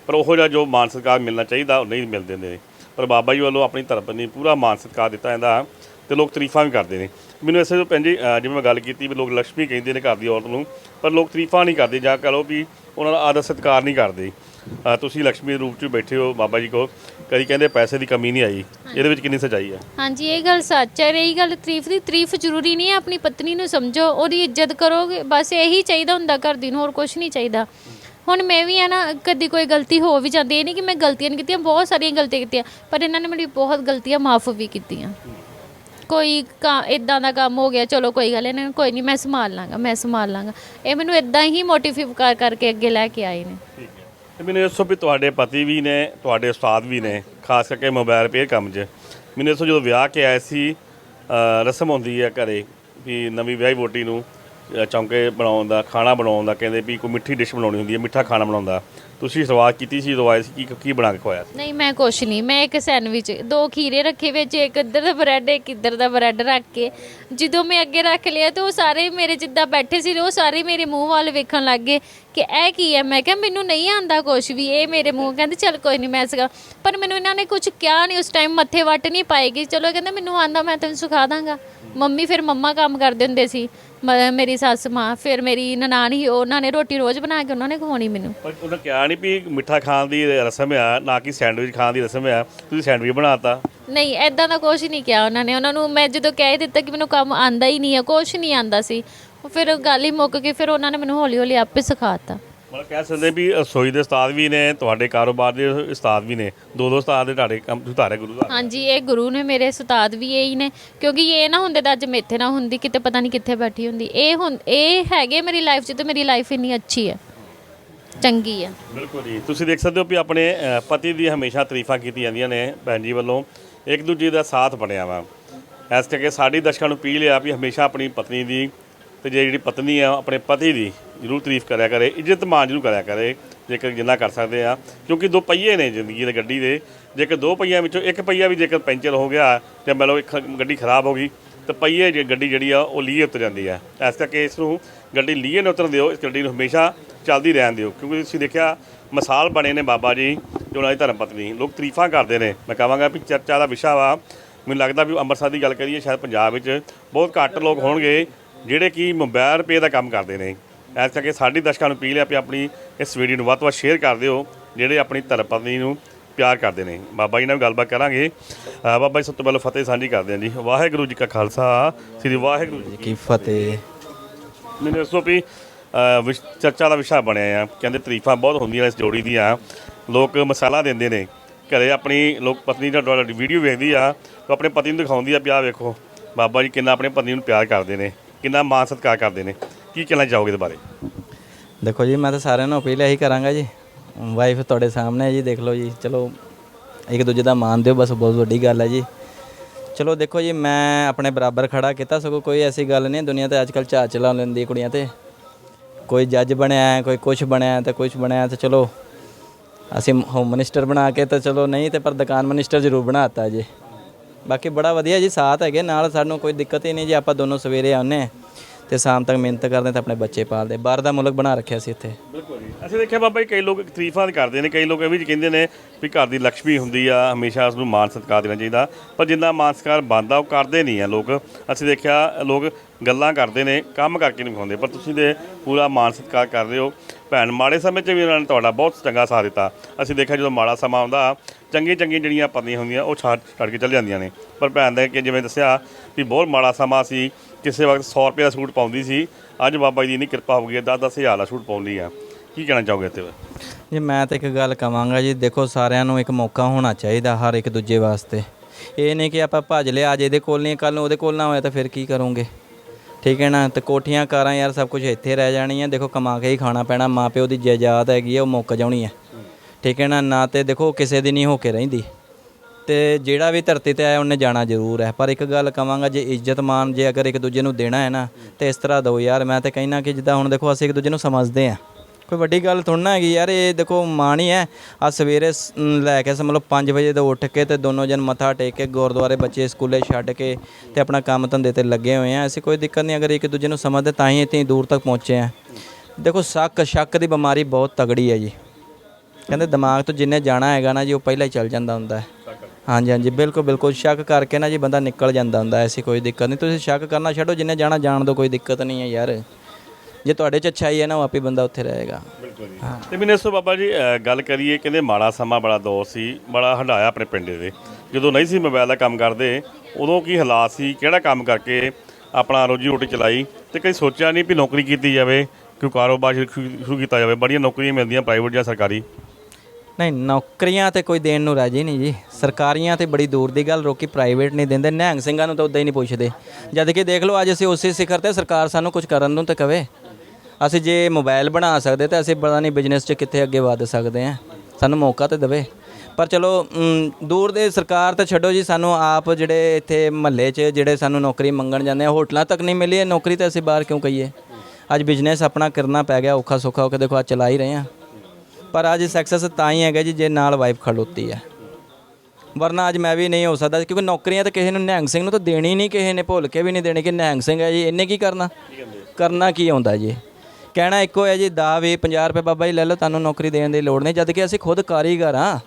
ਪਰ ਉਹੋ ਜਿਹਾ ਜੋ ਮਾਨ ਸਤਕਾਰ ਮਿਲਣਾ ਚਾਹੀਦਾ, ਉਹ ਨਹੀਂ ਮਿਲਦੇ ਨੇ। ਪਰ ਬਾਬਾ ਜੀ ਵੱਲੋਂ ਆਪਣੀ ਧਰਮ ਨੇ ਪੂਰਾ ਮਾਨ ਸਤਕਾਰ ਦਿੱਤਾ ਜਾਂਦਾ ਤੇ ਲੋਕ ਤਰੀਫਾਂ ਵੀ ਕਰਦੇ ਨੇ। ਮੈਨੂੰ ਐਸੇ ਜੋ ਪੈਂਜੀ ਜਿਵੇਂ ਮੈਂ ਗੱਲ ਕੀਤੀ ਵੀ ਲੋਕ ਲక్ష్ਮੀ ਕਹਿੰਦੇ ਨੇ ਘਰ ਦੀ ਔਰਤ ਨੂੰ, ਪਰ ਲੋਕ ਤਰੀਫਾਂ ਨਹੀਂ ਕਰਦੇ ਜਾਂ ਕਹ ਲਓ ਵੀ ਉਹਨਾਂ ਦਾ ਆਦਰ ਸਤਕਾਰ ਨਹੀਂ ਕਰਦੇ। ਅ, ਤੁਸੀਂ ਲక్ష్ਮੀ ਦੇ ਰੂਪ 'ਚ ਬੈਠੇ ਹੋ ਬਾਬਾ ਜੀ ਕੋ ਕਦੀ ਕਹਿੰਦੇ ਪੈਸੇ ਦੀ ਕਮੀ ਨਹੀਂ ਆਈ। ਇਹਦੇ ਵਿੱਚ ਕਿੰਨੀ ਸੱਚਾਈ ਹੈ? ਹਾਂਜੀ ਇਹ ਗੱਲ ਸੱਚ ਹੈ। ਰਹੀ ਗੱਲ ਤਾਰੀਫ ਦੀ। ਤਾਰੀਫ ਜ਼ਰੂਰੀ ਨਹੀਂ ਹੈ। ਆਪਣੀ ਪਤਨੀ ਨੂੰ ਸਮਝੋ। ਉਹਦੀ ਇੱਜ਼ਤ ਕਰੋਗੇ। ਬਸ ਇਹੀ ਚਾਹੀਦਾ ਹੁੰਦਾ ਘਰ ਦੀ ਨੂੰ। ਹੋਰ ਕੁਝ ਨਹੀਂ ਚਾਹੀਦਾ। ਹੁਣ ਮੈਂ ਵੀ ਆ ਨਾ ਕਦੀ ਕੋਈ ਗਲਤੀ ਹੋ ਵੀ ਜਾਂਦੀ ਇਹ ਨਹੀਂ ਕਿ ਮੈਂ ਗਲਤੀਆਂ ਨਹੀਂ ਕੀਤੀਆਂ। ਬਹੁਤ ਸਾਰੀਆਂ ਗਲਤੀਆਂ ਕੀਤੀਆਂ। ਪਰ ਇਹਨਾਂ ਨੇ ਮੇਰੀ ਬਹੁਤ ਗਲਤੀਆਂ ਮਾਫ ਵੀ ਕੀਤੀਆਂ। ਕੋਈ ਇਦਾਂ ਦਾ ਕੰਮ ਹੋ ਗਿਆ। ਚਲੋ ਕੋਈ ਗੱਲ ਨਹੀਂ ਕੋਈ ਨਹੀਂ ਮੈਂ ਸੰਭਾਲ ਲਾਂਗਾ ਮੈਂ ਸੰਭਾਲ ਲਾਂਗਾ। ਇਹ ਮੈਨੂੰ ਇਦਾਂ ਹੀ ਮੋਟੀਵੇਟ ਕਰ ਕਰਕੇ ਅੱਗੇ ਲੈ ਕੇ ਆਏ ਨੇ। ਠੀਕ ਹੈ। ਤੇ ਮੈਨੂੰ ਦੱਸੋ ਵੀ ਤੁਹਾਡੇ ਪਤੀ ਵੀ ਨੇ, ਤੁਹਾਡੇ ਉਸਤਾਦ ਵੀ ਨੇ, ਖਾਸ ਕਰਕੇ ਮੋਬਾਈਲ ਰਿਪੇਅਰ ਕੰਮ 'ਚ। ਮੈਨੂੰ ਦੱਸੋ ਜਦੋਂ ਵਿਆਹ ਕੇ ਆਏ ਸੀ ਰਸਮ ਹੁੰਦੀ ਹੈ ਘਰੇ ਵੀ ਨਵੀਂ ਵਿਆਹੀ ਵੋਟੀ ਨੂੰ ਚੌਂਕੇ ਬਣਾਉਣ ਦਾ, ਖਾਣਾ ਬਣਾਉਣ ਦਾ, ਕਹਿੰਦੇ ਵੀ ਕੋਈ ਮਿੱਠੀ ਡਿਸ਼ ਬਣਾਉਣੀ ਹੁੰਦੀ ਹੈ, ਮਿੱਠਾ ਖਾਣਾ ਬਣਾਉਂਦਾ। ਤੁਸੀਂ ਸ਼ੁਰੂਆਤ ਕੀਤੀ ਸੀ ਜਦੋਂ ਸੀ, ਕੀ ਕੀ ਬਣਾ ਕੇ ਖਵਾਇਆ ਸੀ? ਨਹੀਂ, ਮੈਂ ਕੁਛ ਨਹੀਂ। ਮੈਂ ਇੱਕ ਸੈਂਡਵਿਚ, ਦੋ ਖੀਰੇ ਰੱਖੇ ਵਿੱਚ, ਇੱਕ ਇੱਧਰ ਦਾ ਬ੍ਰੈਡ, ਇੱਕ ਇੱਧਰ ਦਾ ਬ੍ਰੈਡ ਰੱਖ ਕੇ। ਜਦੋਂ ਮੈਂ ਅੱਗੇ ਰੱਖ ਲਿਆ ਤੇ ਉਹ ਸਾਰੇ ਮੇਰੇ ਜਿੱਦਾਂ ਬੈਠੇ ਸੀ, ਉਹ ਸਾਰੇ ਮੇਰੇ ਮੂੰਹ ਵੱਲ ਵੇਖਣ ਲੱਗ ਗਏ ਕਿ ਇਹ ਕੀ ਹੈ? ਮੈਂ ਕਿਹਾ, ਮੈਨੂੰ ਨਹੀਂ ਆਂਦਾ ਕੁਛ ਵੀ। ਇਹ ਮੇਰੇ ਮੂੰਹ ਕਹਿੰਦੇ, ਚੱਲ ਕੋਈ ਨਹੀਂ, ਮੈਂ ਸਿਖਾ ਪਰ ਮੈਨੂੰ ਇਹਨਾਂ ਨੇ ਕੁਝ ਕਿਹਾ ਨਹੀਂ। ਉਸ ਟਾਈਮ ਮੱਥੇ ਵੱਟ ਨਹੀਂ ਪਾਏਗੀ ਚਲੋ ਕਹਿੰਦੇ, ਮੈਨੂੰ ਆਂਦਾ ਮੈਂ ਤੈਨੂੰ ਸਿਖਾ ਦਾਂਗਾ। ਮੰਮੀ ਫਿਰ ਮੰਮਾ ਕੰਮ ਕਰਦੇ ਹੁੰਦੇ ਸੀ। ਮ- ਮੇਰੀ ਸੱਸ ਮਾਂ ਫਿਰ ਮੇਰੀ ਨਨਾਣ ਹੀ ਉਹਨਾਂ ਨੇ ਰੋਟੀ ਰੋਜ਼ ਬਣਾ ਕੇ ਉਹਨਾਂ ਨੇ ਖਵਾਉਣੀ ਮੈਨੂੰ। ਪਰ ਉਹਨਾਂ ਕਿਹਾ ਨਹੀਂ ਵੀ ਮਿੱਠਾ ਖਾਣ ਦੀ ਰਸਮ ਆ ਨਾ ਕਿ ਸੈਂਡਵਿਚ ਖਾਣ ਦੀ ਰਸਮ ਆ ਤੁਸੀਂ ਸੈਂਡਵਿਚ ਬਣਾਤਾ। ਨਹੀਂ ਐਦਾਂ ਦਾ ਕੁਝ ਨਹੀਂ ਕਿਹਾ ਉਹਨਾਂ ਨੇ। ਉਹਨਾਂ ਨੂੰ ਮੈਂ ਜਦੋਂ ਕਹਿ ਦਿੱਤਾ ਕਿ ਮੈਨੂੰ ਕੰਮ ਆਂਦਾ ਹੀ ਨਹੀਂ ਹੈ ਕੁਝ ਨਹੀਂ ਆਂਦਾ ਸੀ। ਉਹ ਫਿਰ ਗੱਲ ਹੀ ਮੁੱਕ ਗਈ ਫਿਰ ਉਹਨਾਂ ਨੇ ਮੈਨੂੰ ਹੌਲੀ ਹੌਲੀ ਆਪੇ ਸਿਖਾਤਾ ਮਤਲਬ ਕਹਿ ਸਕਦੇ ਵੀ ਰਸੋਈ ਦੇ ਉਸਤਾਦ ਵੀ ਨੇ ਤੁਹਾਡੇ ਕਾਰੋਬਾਰ ਦੇ ਉਸਤਾਦ ਵੀ ਨੇ ਦੋ ਦੋ ਉਸਤਾਦ ਦੇ ਤੁਹਾਡੇ ਕੰਮ ਤੁਸੀਂ ਧਾਰੇ ਗੁਰੂ ਦਾ ਹਾਂਜੀ ਇਹ ਗੁਰੂ ਨੇ ਮੇਰੇ ਉਸਤਾਦ ਵੀ ਇਹੀ ਨੇ ਕਿਉਂਕਿ ਇਹ ਨਾ ਹੁੰਦੇ ਤਾਂ ਅੱਜ ਮੈਂ ਇੱਥੇ ਨਾ ਹੁੰਦੀ ਕਿਤੇ ਪਤਾ ਨਹੀਂ ਕਿੱਥੇ ਬੈਠੀ ਹੁੰਦੀ। ਇਹ ਹੁਣ ਇਹ ਹੈਗੇ ਮੇਰੀ ਲਾਈਫ 'ਚ ਤੇ ਮੇਰੀ ਲਾਈਫ ਇੰਨੀ ਅੱਛੀ ਹੈ ਚੰਗੀ ਹੈ। ਬਿਲਕੁਲ ਜੀ। ਤੁਸੀਂ ਦੇਖ ਸਕਦੇ ਹੋ ਵੀ ਆਪਣੇ ਅ, ਪਤੀ ਦੀ ਹਮੇਸ਼ਾ ਤਾਰੀਫਾਂ ਕੀਤੀਆਂ ਜਾਂਦੀਆਂ ਨੇ ਭੈਣ ਜੀ ਵੱਲੋਂ। ਇੱਕ ਦੂਜੇ ਦਾ ਸਾਥ ਬਣਿਆ ਵਾ। ਇਸ ਕਰਕੇ ਸਾਡੀ ਦਰਸ਼ਕਾਂ ਨੂੰ ਅਪੀਲ ਆ ਵੀ ਹਮੇਸ਼ਾ ਆਪਣੀ ਪਤਨੀ ਦੀ ਤੇ ਜਿਹੜੀ ਪਤਨੀ ਆ ਆਪਣੇ ਪਤੀ ਦੀ ਜ਼ਰੂਰ ਤਾਰੀਫ ਕਰਿਆ ਕਰੇ, ਇੱਜ਼ਤ ਮਾਨ ਜ਼ਰੂਰ ਕਰਿਆ ਕਰੇ, ਜੇਕਰ ਜਿੰਨਾ ਕਰ ਸਕਦੇ ਆ। ਕਿਉਂਕਿ ਦੋ ਪਹੀਏ ਨੇ ਜ਼ਿੰਦਗੀ ਦੇ ਗੱਡੀ ਦੇ। ਜੇਕਰ ਦੋ ਪਹੀਆਂ ਵਿੱਚੋਂ ਇੱਕ ਪਹੀਆ ਵੀ ਜੇਕਰ ਪੈਂਚਰ ਹੋ ਗਿਆ ਜਾਂ ਮੰਨ ਲਓ ਇੱਕ ਗੱਡੀ ਖਰਾਬ ਹੋ ਗਈ, ਤਾਂ ਪਹੀਏ ਜੇ ਗੱਡੀ ਜਿਹੜੀ ਆ, ਉਹ ਲੀਏ ਉਤਰ ਜਾਂਦੀ ਆ। ਇਸ ਕਰਕੇ ਇਸ ਨੂੰ ਗੱਡੀ ਲੀਏ ਨੂੰ ਉਤਰਨ ਦਿਓ, ਇਸ ਗੱਡੀ ਨੂੰ ਹਮੇਸ਼ਾ ਚੱਲਦੀ ਰਹਿਣ ਦਿਓ। ਕਿਉਂਕਿ ਤੁਸੀਂ ਦੇਖਿਆ, ਮਿਸਾਲ ਬਣੇ ਨੇ ਬਾਬਾ ਜੀ, ਜੋ ਉਹਨਾਂ ਦੀ ਧਰਮ ਪਤਨੀ। ਲੋਕ ਤਾਰੀਫਾਂ ਕਰਦੇ ਨੇ। ਮੈਂ ਕਹਾਂਗਾ ਵੀ ਚਰਚਾ ਦਾ ਵਿਸ਼ਾ ਵਾ। ਮੈਨੂੰ ਲੱਗਦਾ ਵੀ ਅੰਮ੍ਰਿਤਸਰ ਦੀ ਗੱਲ ਕਰੀਏ, ਸ਼ਾਇਦ ਪੰਜਾਬ ਵਿੱਚ ਬਹੁਤ ਘੱਟ ਲੋਕ ਹੋਣਗੇ, ਜਿਹੜੇ ਕਿ ਮੋਬਾਈਲ ਰੁਪਏ ਦਾ ਕੰਮ ਕਰਦੇ ਨੇ। ਇਸ ਕਰਕੇ ਸਾਡੀ ਦਰਸ਼ਕਾਂ ਨੂੰ ਅਪੀਲ ਹੈ ਵੀ ਆਪਣੀ ਇਸ ਵੀਡੀਓ ਨੂੰ ਵੱਧ ਤੋਂ ਵੱਧ ਸ਼ੇਅਰ ਕਰ ਦਿਓ ਜਿਹੜੇ ਆਪਣੀ ਧਰਮ ਪਤਨੀ ਨੂੰ ਪਿਆਰ ਕਰਦੇ ਨੇ। ਬਾਬਾ ਜੀ ਨਾਲ ਵੀ ਗੱਲਬਾਤ ਕਰਾਂਗੇ। ਬਾਬਾ ਜੀ ਸਭ ਤੋਂ ਪਹਿਲਾਂ ਫਤਿਹ ਸਾਂਝੀ ਕਰਦੇ ਹਾਂ ਜੀ। ਵਾਹਿਗੁਰੂ ਜੀ ਕਾ ਖਾਲਸਾ ਸ੍ਰੀ ਵਾਹਿਗੁਰੂ ਜੀ ਕੀ ਫਤਿਹ। ਮੈਨੂੰ ਦੱਸੋ ਵੀ ਵਿਸ਼- ਚਰਚਾ ਦਾ ਵਿਸ਼ਾ ਬਣਿਆ ਆ। ਕਹਿੰਦੇ ਤਾਰੀਫਾਂ ਬਹੁਤ ਹੁੰਦੀਆਂ ਇਸ ਜੋੜੀ ਦੀਆਂ। ਲੋਕ ਮਸਾਲਾ ਦਿੰਦੇ ਨੇ। ਘਰੇ ਆਪਣੀ ਲੋਕ ਪਤਨੀ ਦਾ ਤੁਹਾਡੀ ਵੀਡੀਓ ਵੇਖਦੀ ਆ ਉਹ ਆਪਣੇ ਪਤੀ ਨੂੰ ਦਿਖਾਉਂਦੀ ਆ ਵੀ ਆਹ ਵੇਖੋ। ਬਾਬਾ ਜੀ ਕਿੰਨਾ ਆਪਣੇ ਪਤਨੀ ਨੂੰ ਪਿਆਰ ਕਰਦੇ ਨੇ ਕਿੰਨਾ ਮਾਣ ਸਤਿਕਾਰ ਕਰਦੇ ਨੇ। ਕੀ ਕਹਿਣਾ ਚਾਹੋਗੇ ਇਹਦੇ ਬਾਰੇ? ਦੇਖੋ ਜੀ, ਮੈਂ ਤਾਂ ਸਾਰਿਆਂ ਨੂੰ ਅਪੀਲ ਇਹੀ ਕਰਾਂਗਾ ਜੀ। ਵਾਈਫ ਤੁਹਾਡੇ ਸਾਹਮਣੇ ਹੈ ਜੀ, ਦੇਖ ਲਓ ਜੀ, ਚਲੋ, ਇੱਕ ਦੂਜੇ ਦਾ ਮਾਣ ਦਿਓ, ਬਸ ਬਹੁਤ ਵੱਡੀ ਗੱਲ ਹੈ ਜੀ। ਚਲੋ, ਦੇਖੋ ਜੀ, ਮੈਂ ਆਪਣੇ ਬਰਾਬਰ ਖੜਾ ਕੀਤਾ, ਸਗੋਂ ਕੋਈ ਐਸੀ ਗੱਲ ਨਹੀਂ, ਦੁਨੀਆ ਤੇ ਅੱਜਕੱਲ ਚਾਹ ਚਲਾ ਲੈਂਦੀ ਕੁੜੀਆਂ ਤੇ। ਕੋਈ ਜੱਜ ਬਣਿਆ, ਕੋਈ ਕੁਛ ਬਣਿਆ ਹੈ ਤੇ ਕੁਛ ਬਣਿਆ ਹੈ ਤੇ ਚਲੋ, ਅਸੀਂ ਹੋਮ ਮਿਨਿਸਟਰ ਬਣਾ ਕੇ ਤਾਂ ਚਲੋ ਨਹੀਂ ਤੇ ਪਰ ਦੁਕਾਨ ਮਿਨਿਸਟਰ ਜ਼ਰੂਰ ਬਣਾਤਾ ਜੀ। ਬਾਕੀ ਬੜਾ ਵਧੀਆ ਜੀ, ਸਾਥ ਹੈਗੇ, ਨਾਲ ਸਾਨੂੰ ਕੋਈ ਦਿੱਕਤ ਹੀ ਨਹੀਂ ਜੀ, ਆਪਾਂ ਦੋਨੋਂ ਸਵੇਰੇ ਆਉਂਦੇ ਤੇ ਸ਼ਾਮ ਤੱਕ ਮਿਹਨਤ ਕਰਦੇ ਤੇ ਆਪਣੇ ਬੱਚੇ ਪਾਲਦੇ। ਬਾਹਰ ਦਾ ਮੁਲਕ ਬਣਾ ਰੱਖਿਆ ਸੀ ਇੱਥੇ। ਬਿਲਕੁਲ ਜੀ। ਅਸੀਂ ਦੇਖਿਆ ਬਾਬਾ ਜੀ, ਕਈ ਲੋਕ ਤਾਰੀਫਾਂ ਕਰਦੇ ਨੇ, ਕਈ ਲੋਕ ਇਹ ਵੀ ਕਹਿੰਦੇ ਨੇ ਵੀ ਘਰ ਦੀ ਲక్ష్ਮੀ ਹੁੰਦੀ ਆ, ਹਮੇਸ਼ਾ ਉਸ ਨੂੰ ਮਾਨ ਸਤਿਕਾਰ ਦੇਣਾ ਚਾਹੀਦਾ। ਪਰ ਜਿੰਨਾ ਮਾਨ ਸਤਿਕਾਰ ਬਣਦਾ, ਉਹ ਕਰਦੇ ਨਹੀਂ ਆ ਲੋਕ। ਅਸੀਂ ਦੇਖਿਆ ਲੋਕ ਗੱਲਾਂ ਕਰਦੇ ਨੇ, ਕੰਮ ਕਰਕੇ ਨਹੀਂ ਵਿਖਾਉਂਦੇ। ਪਰ ਤੁਸੀਂ ਦੇ ਪੂਰਾ ਮਾਨ ਸਤਿਕਾਰ ਕਰ ਰਹੇ ਹੋ। ਭੈਣ, ਮਾੜੇ ਸਮੇਂ 'ਚ ਵੀ ਉਹਨਾਂ ਨੇ ਤੁਹਾਡਾ ਬਹੁਤ ਚੰਗਾ ਸਾਥ ਦਿੱਤਾ। ਅਸੀਂ ਦੇਖਿਆ ਜਦੋਂ ਮਾੜਾ ਸਮਾਂ ਆਉਂਦਾ ਚੰਗੀ ਚੰਗੀ ਜਿਹੜੀਆਂ ਪਤਨੀਆਂ ਹੁੰਦੀਆਂ, ਉਹ ਛੱਡ ਛੱਡ ਕੇ ਚੱਲ ਜਾਂਦੀਆਂ ਨੇ। ਪਰ ਭੈਣ ਦੇ ਕਿ ਜਿਵੇਂ ਦੱਸਿਆ ਵੀ ਬਹੁਤ ਮਾੜਾ ਸਮਾਂ ਸੀ ਕਿਸੇ ਵਕਤ 100 ਰੁਪਏ ਦਾ ਸੂਟ ਪਾਉਂਦੀ ਸੀ। ਅੱਜ ਬਾਬਾ ਜੀ ਦੀ ਇੰਨੀ ਕਿਰਪਾ ਹੋ ਗਈ ਹੈ 10 ਹਜ਼ਾਰ ਦਾ ਸੂਟ ਪਾਉਂਦੀ ਆ। ਕੀ ਕਹਿਣਾ ਚਾਹੋਗੇ ਇੱਥੇ? ਜੀ, ਮੈਂ ਤਾਂ ਇੱਕ ਗੱਲ ਕਵਾਂਗਾ ਜੀ, ਦੇਖੋ ਸਾਰਿਆਂ ਨੂੰ ਇੱਕ ਮੌਕਾ ਹੋਣਾ ਚਾਹੀਦਾ ਹਰ ਇੱਕ ਦੂਜੇ ਵਾਸਤੇ। ਇਹ ਨਹੀਂ ਕਿ ਆਪਾਂ ਭੱਜ ਲਿਆ, ਅੱਜ ਇਹਦੇ ਕੋਲ ਨਹੀਂ ਕੱਲ ਨੂੰ ਉਹਦੇ ਕੋਲ ਨਾ ਹੋਇਆ ਤਾਂ ਫਿਰ ਕੀ ਕਰੋਗੇ? ਠੀਕ ਹੈ ਨਾ? ਤੇ ਕੋਠੀਆਂ, ਕਾਰਾਂ ਯਾਰ ਸਭ ਕੁਝ ਇੱਥੇ ਰਹਿ ਜਾਣੀਆਂ। ਦੇਖੋ ਕਮਾ ਕੇ ਹੀ ਖਾਣਾ ਪੈਣਾ, ਮਾਪਿਓ ਦੀ ਜਾਇਦਾਦ ਹੈਗੀ ਆ, ਉਹ ਮੁੱਕ ਜਾਣੀ ਹੈ ਠੀਕ ਹੈ ਨਾ? ਨਾ ਤੇ ਦੇਖੋ ਕਿਸੇ ਦੀ ਨਹੀਂ ਹੋ ਕੇ ਰਹਿੰਦੀ। ਤੇ ਜਿਹੜਾ ਵੀ ਧਰਤੀ ਤੇ ਆਇਆ ਉਹਨੇ ਜਾਣਾ ਜ਼ਰੂਰ ਹੈ। ਪਰ ਇੱਕ ਗੱਲ ਕਵਾਂਗਾ ਜੇ ਇੱਜ਼ਤ ਮਾਨ ਜੇ ਅਗਰ ਇੱਕ ਦੂਜੇ ਨੂੰ ਦੇਣਾ ਹੈ ਨਾ ਤੇ ਇਸ ਤਰ੍ਹਾਂ ਦਿਓ ਯਾਰ ਮੈਂ ਤਾਂ ਕਹਿਣਾ ਕਿ ਜਿੱਦਾਂ ਹੁਣ ਦੇਖੋ ਅਸੀਂ ਇੱਕ ਦੂਜੇ ਨੂੰ ਸਮਝਦੇ ਆ ਕੋਈ ਵੱਡੀ ਗੱਲ ਥੋੜ੍ਹਾ ਨਾ ਹੈਗੀ ਯਾਰ ਇਹ ਦੇਖੋ ਮਾਣ ਹੀ ਹੈ। ਆ ਸਵੇਰੇ ਸ- ਮ, ਲੈ ਕੇ ਸਮਝ ਮਤਲਬ 5 ਵਜੇ ਤੋਂ ਉੱਠ ਕੇ ਤੇ ਦੋਨੋਂ ਜਨ ਮੱਥਾ ਟੇਕ ਕੇ ਗੁਰਦੁਆਰੇ ਬੱਚੇ ਸਕੂਲੇ ਛੱਡ ਕੇ ਤੇ ਆਪਣਾ ਕੰਮ ਧੰਦੇ ਤੇ ਲੱਗੇ ਹੋਏ ਆ ਅਸੀਂ ਕੋਈ ਦਿੱਕਤ ਨਹੀਂ ਅਗਰ ਇੱਕ ਦੂਜੇ ਨੂੰ ਸਮਝਦੇ ਤਾਂ ਹੀ ਇੱਥੇ ਦੂਰ ਤੱਕ ਪਹੁੰਚੇ ਆ ਦੇਖੋ ਸ਼ੱਕ ਸ਼ੱਕ ਦੀ ਬਿਮਾਰੀ ਬਹੁਤ ਤਗੜੀ ਹੈ ਜੀ। ਕਹਿੰਦੇ ਦਿਮਾਗ ਤੋਂ ਜਿੰਨੇ ਜਾਣਾ ਹੈਗਾ ਨਾ ਜੀ ਉਹ ਪਹਿਲਾਂ ਹੀ ਚੱਲ ਜਾਂਦਾ ਹੁੰਦਾ ਹੈ। ਹਾਂਜੀ ਹਾਂਜੀ ਬਿਲਕੁਲ ਬਿਲਕੁਲ। ਸ਼ੱਕ ਕਰਕੇ ਨਾ ਜੀ ਬੰਦਾ ਨਿਕਲ ਜਾਂਦਾ ਹੁੰਦਾ ਐਸੀ ਕੋਈ ਦਿੱਕਤ ਨਹੀਂ। ਤੁਸੀਂ ਸ਼ੱਕ ਕਰਨਾ ਛੱਡੋ ਜਿੰਨੇ ਜਾਣਾ ਜਾਣ ਦੋ ਕੋਈ ਦਿੱਕਤ ਨਹੀਂ ਹੈ ਯਾਰ। ਜੇ ਤੁਹਾਡੇ 'ਚ ਅੱਛਾਈ ਹੈ ਨਾ ਉਹ ਆਪੇ ਬੰਦਾ ਉੱਥੇ ਰਹੇਗਾ। ਬਿਲਕੁਲ ਜੀ। ਤੇ ਤੋਂ ਬਾਬਾ ਜੀ ਅ, ਗੱਲ ਕਰੀਏ ਕਹਿੰਦੇ ਮਾੜਾ ਸਮਾਂ ਬੜਾ ਦੌਰ ਸੀ ਬੜਾ ਹੰਡਾਇਆ ਆਪਣੇ ਪਿੰਡ ਦੇ। ਜਦੋਂ ਨਹੀਂ ਸੀ ਮੋਬਾਈਲ ਦਾ ਕੰਮ ਕਰਦੇ ਉਦੋਂ ਕੀ ਹਾਲਾਤ ਸੀ ਕਿਹੜਾ ਕੰਮ ਕਰਕੇ ਆਪਣਾ ਰੋਜੀ ਰੋਟੀ ਚਲਾਈ? ਤੇ ਕਈ ਸੋਚਿਆ ਨਹੀਂ ਵੀ ਨੌਕਰੀ ਕੀਤੀ ਜਾਵੇ ਕੋਈ ਕਾਰੋਬਾਰ ਸ਼ੁਰੂ ਸ਼ੁਰੂ ਕੀਤਾ ਜਾਵੇ ਬੜੀਆਂ ਨੌਕਰੀਆਂ ਮਿਲਦੀਆਂ ਪ੍ਰਾਈਵੇਟ ਜਾਂ ਸਰਕਾਰੀ? ਨਹੀਂ, ਨੌਕਰੀਆਂ ਤੇ ਕੋਈ ਦੇਣ ਨੂੰ ਰਾਜੀ ਨਹੀਂ ਜੀ। ਸਰਕਾਰੀਆਂ ਤੇ ਬੜੀ ਦੂਰ ਦੀ ਗੱਲ ਰੋਕੀ ਪ੍ਰਾਈਵੇਟ ਨਹੀਂ ਦਿੰਦੇ। ਨਿਹੰਗ ਸਿੰਘਾਂ ਨੂੰ ਤਾਂ ਉਦਾਂ ਹੀ ਨਹੀਂ ਪੁੱਛਦੇ। ਜਦ ਕਿ ਦੇਖ ਲਓ, ਅੱਜ ਅਸੀਂ ਉਸੇ ਸਿਖਰ ਤੇ ਸਰਕਾਰ ਸਾਨੂੰ ਕੁਝ ਕਰਨ ਨੂੰ ਤਾਂ ਕਵੇ ਅਸੀਂ ਜੇ ਮੋਬਾਈਲ ਬਣਾ ਸਕਦੇ ਤਾਂ ਅਸੀਂ ਪਤਾ ਨਹੀਂ ਬਿਜ਼ਨਸ 'ਚ ਕਿੱਥੇ ਅੱਗੇ ਵਧ ਸਕਦੇ ਹਾਂ। ਸਾਨੂੰ ਮੌਕਾ ਤੇ ਦੇਵੇ। ਪਰ ਚਲੋ ਦੂਰ ਦੇ ਸਰਕਾਰ ਤਾਂ ਛੱਡੋ ਜੀ, ਸਾਨੂੰ ਆਪ ਜਿਹੜੇ ਇੱਥੇ ਮਹੱਲੇ 'ਚ ਜਿਹੜੇ ਸਾਨੂੰ ਨੌਕਰੀ ਮੰਗਣ ਜਾਂਦੇ ਆ, ਹੋਟਲਾਂ ਤੱਕ ਨਹੀਂ ਮਿਲੀ ਹੈ। ਨੌਕਰੀ ਤਾਂ ਅਸੀਂ ਬਾਹਰ ਕਿਉਂ ਕਹੀਏ? ਅੱਜ ਬਿਜ਼ਨਸ ਆਪਣਾ ਕਰਨਾ ਪੈ ਗਿਆ ਔਖਾ ਸੌਖਾ ਹੋ ਕੇ ਦੇਖੋ, ਅੱਜ ਚਲਾ ਹੀ ਰਹੇ ਹਾਂ। ਪਰ ਅੱਜ ਸਕਸੈਸ ਤਾਂ ਹੀ ਹੈਗਾ ਜੀ, ਜੇ ਨਾਲ ਵਾਈਫ ਖੜੋਤੀ ਹੈ। ਵਰਨਾ ਅੱਜ ਮੈਂ ਵੀ ਨਹੀਂ ਹੋ ਸਕਦਾ, ਕਿਉਂਕਿ ਨੌਕਰੀਆਂ ਤਾਂ ਕਿਸੇ ਨੂੰ, ਨਿਹੰਗ ਸਿੰਘ ਨੂੰ ਤਾਂ ਦੇਣੀ ਨਹੀਂ ਕਿਸੇ ਨੇ, ਭੁੱਲ ਕੇ ਵੀ ਨਹੀਂ ਦੇਣੀ ਕਿ ਨਿਹੰਗ ਸਿੰਘ ਹੈ ਜੀ, ਇਹਨੇ ਕੀ ਕਰਨਾ? ਕਰਨਾ ਕੀ ਆਉਂਦਾ ਜੀ? ਕਹਿਣਾ ਇੱਕੋ ਹੈ ਜੀ ਦਾ ਵੀ 50 ਰੁਪਏ ਬਾਬਾ ਜੀ ਲੈ ਲਓ, ਤੁਹਾਨੂੰ ਨੌਕਰੀ ਦੇਣ ਦੀ ਲੋੜ ਨਹੀਂ ਜਦ ਕਿ ਅਸੀਂ ਖੁਦ ਕਾਰੀਗਰ ਹਾਂ।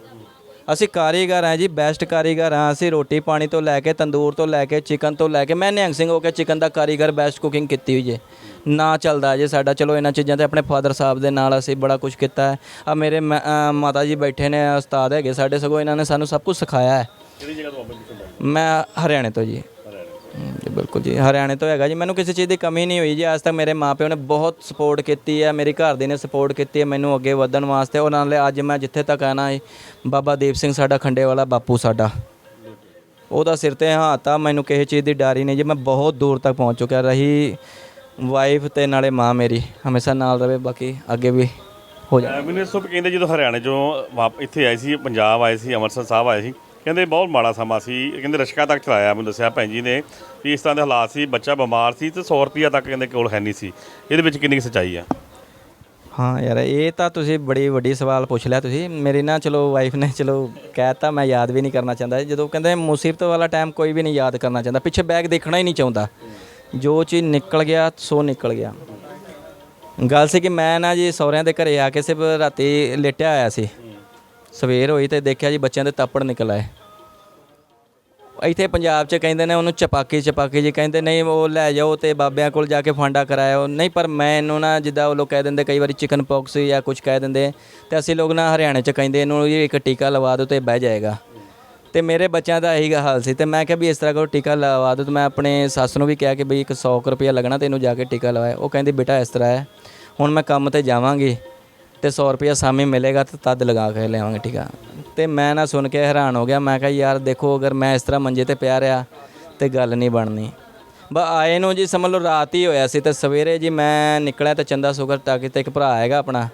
ਅਸੀਂ ਕਾਰੀਗਰ ਹਾਂ ਜੀ ਬੈਸਟ ਕਾਰੀਗਰ ਹਾਂ, ਅਸੀਂ ਰੋਟੀ ਪਾਣੀ ਤੋਂ ਲੈ ਕੇ, ਤੰਦੂਰ ਤੋਂ ਲੈ ਕੇ ਚਿਕਨ ਤੋਂ ਲੈ ਕੇ, ਮੈਂ ਨਿਹੰਗ ਸਿੰਘ ਹੋ ਕੇ ਚਿਕਨ ਦਾ ਕਾਰੀਗਰ ਬੈਸਟ ਕੁਕਿੰਗ ਕੀਤੀ ਹੋਈ ਹੈ ਨਾ ਚੱਲਦਾ ਜੇ ਸਾਡਾ ਚਲੋ ਇਹਨਾਂ ਚੀਜ਼ਾਂ ਤੇ ਆਪਣੇ ਫਾਦਰ ਸਾਹਿਬ ਦੇ ਨਾਲ ਅਸੀਂ ਬੜਾ ਕੁਝ ਕੀਤਾ ਹੈ। ਆ ਮੇਰੇ ਮਾਤਾ ਜੀ ਬੈਠੇ ਨੇ ਉਸਤਾਦ ਹੈਗੇ ਸਾਡੇ ਸਗੋਂ ਇਹਨਾਂ ਨੇ ਸਾਨੂੰ ਸਭ ਕੁਝ ਸਿਖਾਇਆ ਹੈ। ਕਿਹੜੀ ਜਗ੍ਹਾ ਤੋਂ ਬਾਬਾ ਜੀ ਮੈਂ ਹਰਿਆਣੇ ਤੋਂ ਜੀ। ਬਿਲਕੁਲ ਜੀ ਹਰਿਆਣੇ ਤੋਂ ਹੈਗਾ ਜੀ। ਮੈਨੂੰ ਕਿਸੇ ਚੀਜ਼ ਦੀ ਕਮੀ ਨਹੀਂ ਹੋਈ ਜੀ ਅੱਜ ਤੱਕ ਮੇਰੇ ਮਾਪਿਓ ਨੇ ਬਹੁਤ ਸਪੋਰਟ ਕੀਤੀ ਹੈ ਮੇਰੀ ਘਰ ਦੀ ਨੇ ਸਪੋਰਟ ਕੀਤੀ ਹੈ ਮੈਨੂੰ ਅੱਗੇ ਵਧਣ ਵਾਸਤੇ। ਉਹਨਾਂ ਨਾਲ ਅੱਜ ਮੈਂ ਜਿੱਥੇ ਤੱਕ ਆਣਾ ਹੈ ਬਾਬਾ ਦੀਪ ਸਿੰਘ ਸਾਡਾ ਖੰਡੇ ਵਾਲਾ ਬਾਪੂ ਸਾਡਾ। ਉਹਦਾ ਸਿਰ ਤੇ ਹੱਥ ਆ ਮੈਨੂੰ ਕਿਸੇ ਚੀਜ਼ ਦੀ ਡਰ ਹੀ ਨਹੀਂ ਜੀ ਮੈਂ ਬਹੁਤ ਦੂਰ ਤੱਕ ਪਹੁੰਚ ਚੁੱਕਿਆ ਰਹੀ ਵਾਈਫ ਤੇ ਨਾਲੇ ਮਾਂ ਮੇਰੀ ਹਮੇਸ਼ਾ ਨਾਲ ਰਵੇ ਬਾਕੀ ਅੱਗੇ ਵੀ ਹੋ ਜਾ। ਅ, ਮੈਨੂੰ ਇਸ ਤੋਂ ਕਹਿੰਦੇ ਜਦੋਂ ਹਰਿਆਣੇ ਚੋਂ ਵਾਪ- ਇੱਥੇ ਆਏ ਸੀ ਪੰਜਾਬ ਆਏ ਸੀ ਅੰਮ੍ਰਿਤਸਰ ਸਾਹਿਬ ਆਏ ਸੀ ਕਹਿੰਦੇ ਬਹੁਤ ਮਾੜਾ ਸਮਾਂ ਸੀ ਕਹਿੰਦੇ ਰਸ਼ਕਾ ਤੱਕ ਚਲਾਇਆ ਮੈਨੂੰ ਦੱਸਿਆ ਭੈਣ ਜੀ ਨੇ ਵੀ ਇਸ ਤਰ੍ਹਾਂ ਦੇ ਹਾਲਾਤ ਸੀ ਬੱਚਾ ਬਿਮਾਰ ਸੀ ਤੇ 100 ਰੁਪਿਆ ਤੱਕ ਕਹਿੰਦੇ ਕੋਲ ਹੈ ਨਹੀਂ ਸੀ। ਇਹਦੇ ਵਿੱਚ ਕਿੰਨੀ ਕੁ ਸੱਚਾਈ ਆ? ਹਾਂ ਯਾਰ ਇਹ ਤਾਂ ਤੁਸੀਂ ਬੜੀ ਵੱਡੀ ਸਵਾਲ ਪੁੱਛ ਲਿਆ ਤੁਸੀਂ। ਮੇਰੀ ਨਾ ਚਲੋ ਵਾਈਫ ਨੇ ਚਲੋ ਕਹਿਤਾ ਮੈਂ ਯਾਦ ਵੀ ਨਹੀਂ ਕਰਨਾ ਚਾਹੁੰਦਾ। ਜਦੋਂ ਕਹਿੰਦੇ ਮੁਸੀਬਤ ਵਾਲਾ ਟਾਈਮ ਕੋਈ ਵੀ ਨਹੀਂ ਯਾਦ ਕਰਨਾ ਚਾਹੁੰਦਾ। ਪਿੱਛੇ ਬੈਗ ਦੇਖਣਾ ਹੀ ਨਹੀਂ ਚਾਹੁੰਦਾ। ਜੋ ਚੀਜ਼ ਨਿਕਲ ਗਿਆ, ਸੋ ਨਿਕਲ ਗਿਆ। ਗੱਲ ਸੀ ਕਿ ਮੈਂ ਨਾ ਜੀ ਸਹੁਰਿਆਂ ਦੇ ਘਰੇ ਆ ਕੇ ਸਿਰਫ ਰਾਤੀ ਲੇਟਿਆ ਆਇਆ ਸੀ। ਸਵੇਰ ਹੋਈ ਤੇ ਦੇਖਿਆ ਜੀ ਬੱਚਿਆਂ ਦੇ ਤਾਪੜ ਨਿਕਲ ਆਏ। ਇੱਥੇ ਪੰਜਾਬ 'ਚ ਕਹਿੰਦੇ ਨੇ ਉਹਨੂੰ ਚਪਾਕੀ ਚਪਾਕੀ ਜੀ ਕਹਿੰਦੇ, ਨਹੀਂ, ਉਹ ਲੈ ਜਾਓ ਤੇ ਬਾਬਿਆਂ ਕੋਲ ਜਾ ਕੇ ਫਾਂਡਾ ਕਰਾਇਓ। ਨਹੀਂ, ਪਰ ਮੈਂ ਇਹਨੂੰ ਨਾ ਜਿੱਦਾਂ ਉਹ ਲੋਕ ਕਹਿ ਦਿੰਦੇ, ਕਈ ਵਾਰੀ ਚਿਕਨ ਪੌਕਸ ਜਾਂ ਕੁਝ ਕਹਿ ਦਿੰਦੇ। ਤੇ ਅਸੀਂ ਲੋਕ ਨਾ ਹਰਿਆਣੇ 'ਚ ਕਹਿੰਦੇ, ਇਹਨੂੰ ਜੀ ਇੱਕ ਟੀਕਾ ਲਵਾ ਦਿਓ ਤੇ ਬਹਿ ਜਾਏਗਾ। ਤੇ ਮੇਰੇ ਬੱਚਿਆਂ ਦਾ ਇਹੀ ਹਾਲ ਸੀ ਤੇ ਮੈਂ ਕਿਹਾ ਵੀ ਇਸ ਤਰ੍ਹਾਂ ਕਰੋ, ਟੀਕਾ ਲਵਾ ਦਿਓ ਤੇ ਮੈਂ ਆਪਣੇ ਸੱਸ ਨੂੰ ਵੀ ਕਿਹਾ ਕਿ ਬਈ ਇੱਕ 100 ਕੁ ਰੁਪਇਆ ਲੱਗਣਾ ਤੇ ਇਹਨੂੰ ਜਾ ਕੇ ਟੀਕਾ ਲਵਾਇਆ। ਉਹ ਕਹਿੰਦੀ, ਬੇਟਾ ਇਸ ਤਰ੍ਹਾਂ ਹੈ, ਹੁਣ ਮੈਂ ਕੰਮ ਤੇ ਜਾਵਾਂਗੀ ਤੇ 100 ਰੁਪਇਆ ਸਾਮੀ ਮਿਲੇਗਾ ਤੇ ਤਦ ਲਗਾ ਕੇ ਲਿਆਵਾਂਗੇ ਟੀਕਾ। ਤੇ ਮੈਂ ਨਾ ਸੁਣ ਕੇ ਹੈਰਾਨ ਹੋ ਗਿਆ। ਮੈਂ ਕਿਹਾ, ਯਾਰ ਦੇਖੋ, ਅਗਰ ਮੈਂ ਇਸ ਤਰ੍ਹਾਂ ਮੰਜੇ ਤੇ ਪਿਆ ਰਿਹਾ ਤੇ ਗੱਲ ਨਹੀਂ ਬਣਨੀ। ਬਾ ਆਏ ਨੂੰ ਜੀ, ਸਮਝ ਲਓ, ਰਾਤ ਹੀ ਹੋਇਆ ਸੀ ਤੇ ਸਵੇਰੇ ਜੀ ਮੈਂ ਨਿਕਲਿਆ ਤੇ ਚੰਦਾ ਸੁਗਰ ਟਾਕੀ ਤੇ ਇੱਕ ਭਰਾ ਹੈਗਾ ਆਪਣਾ।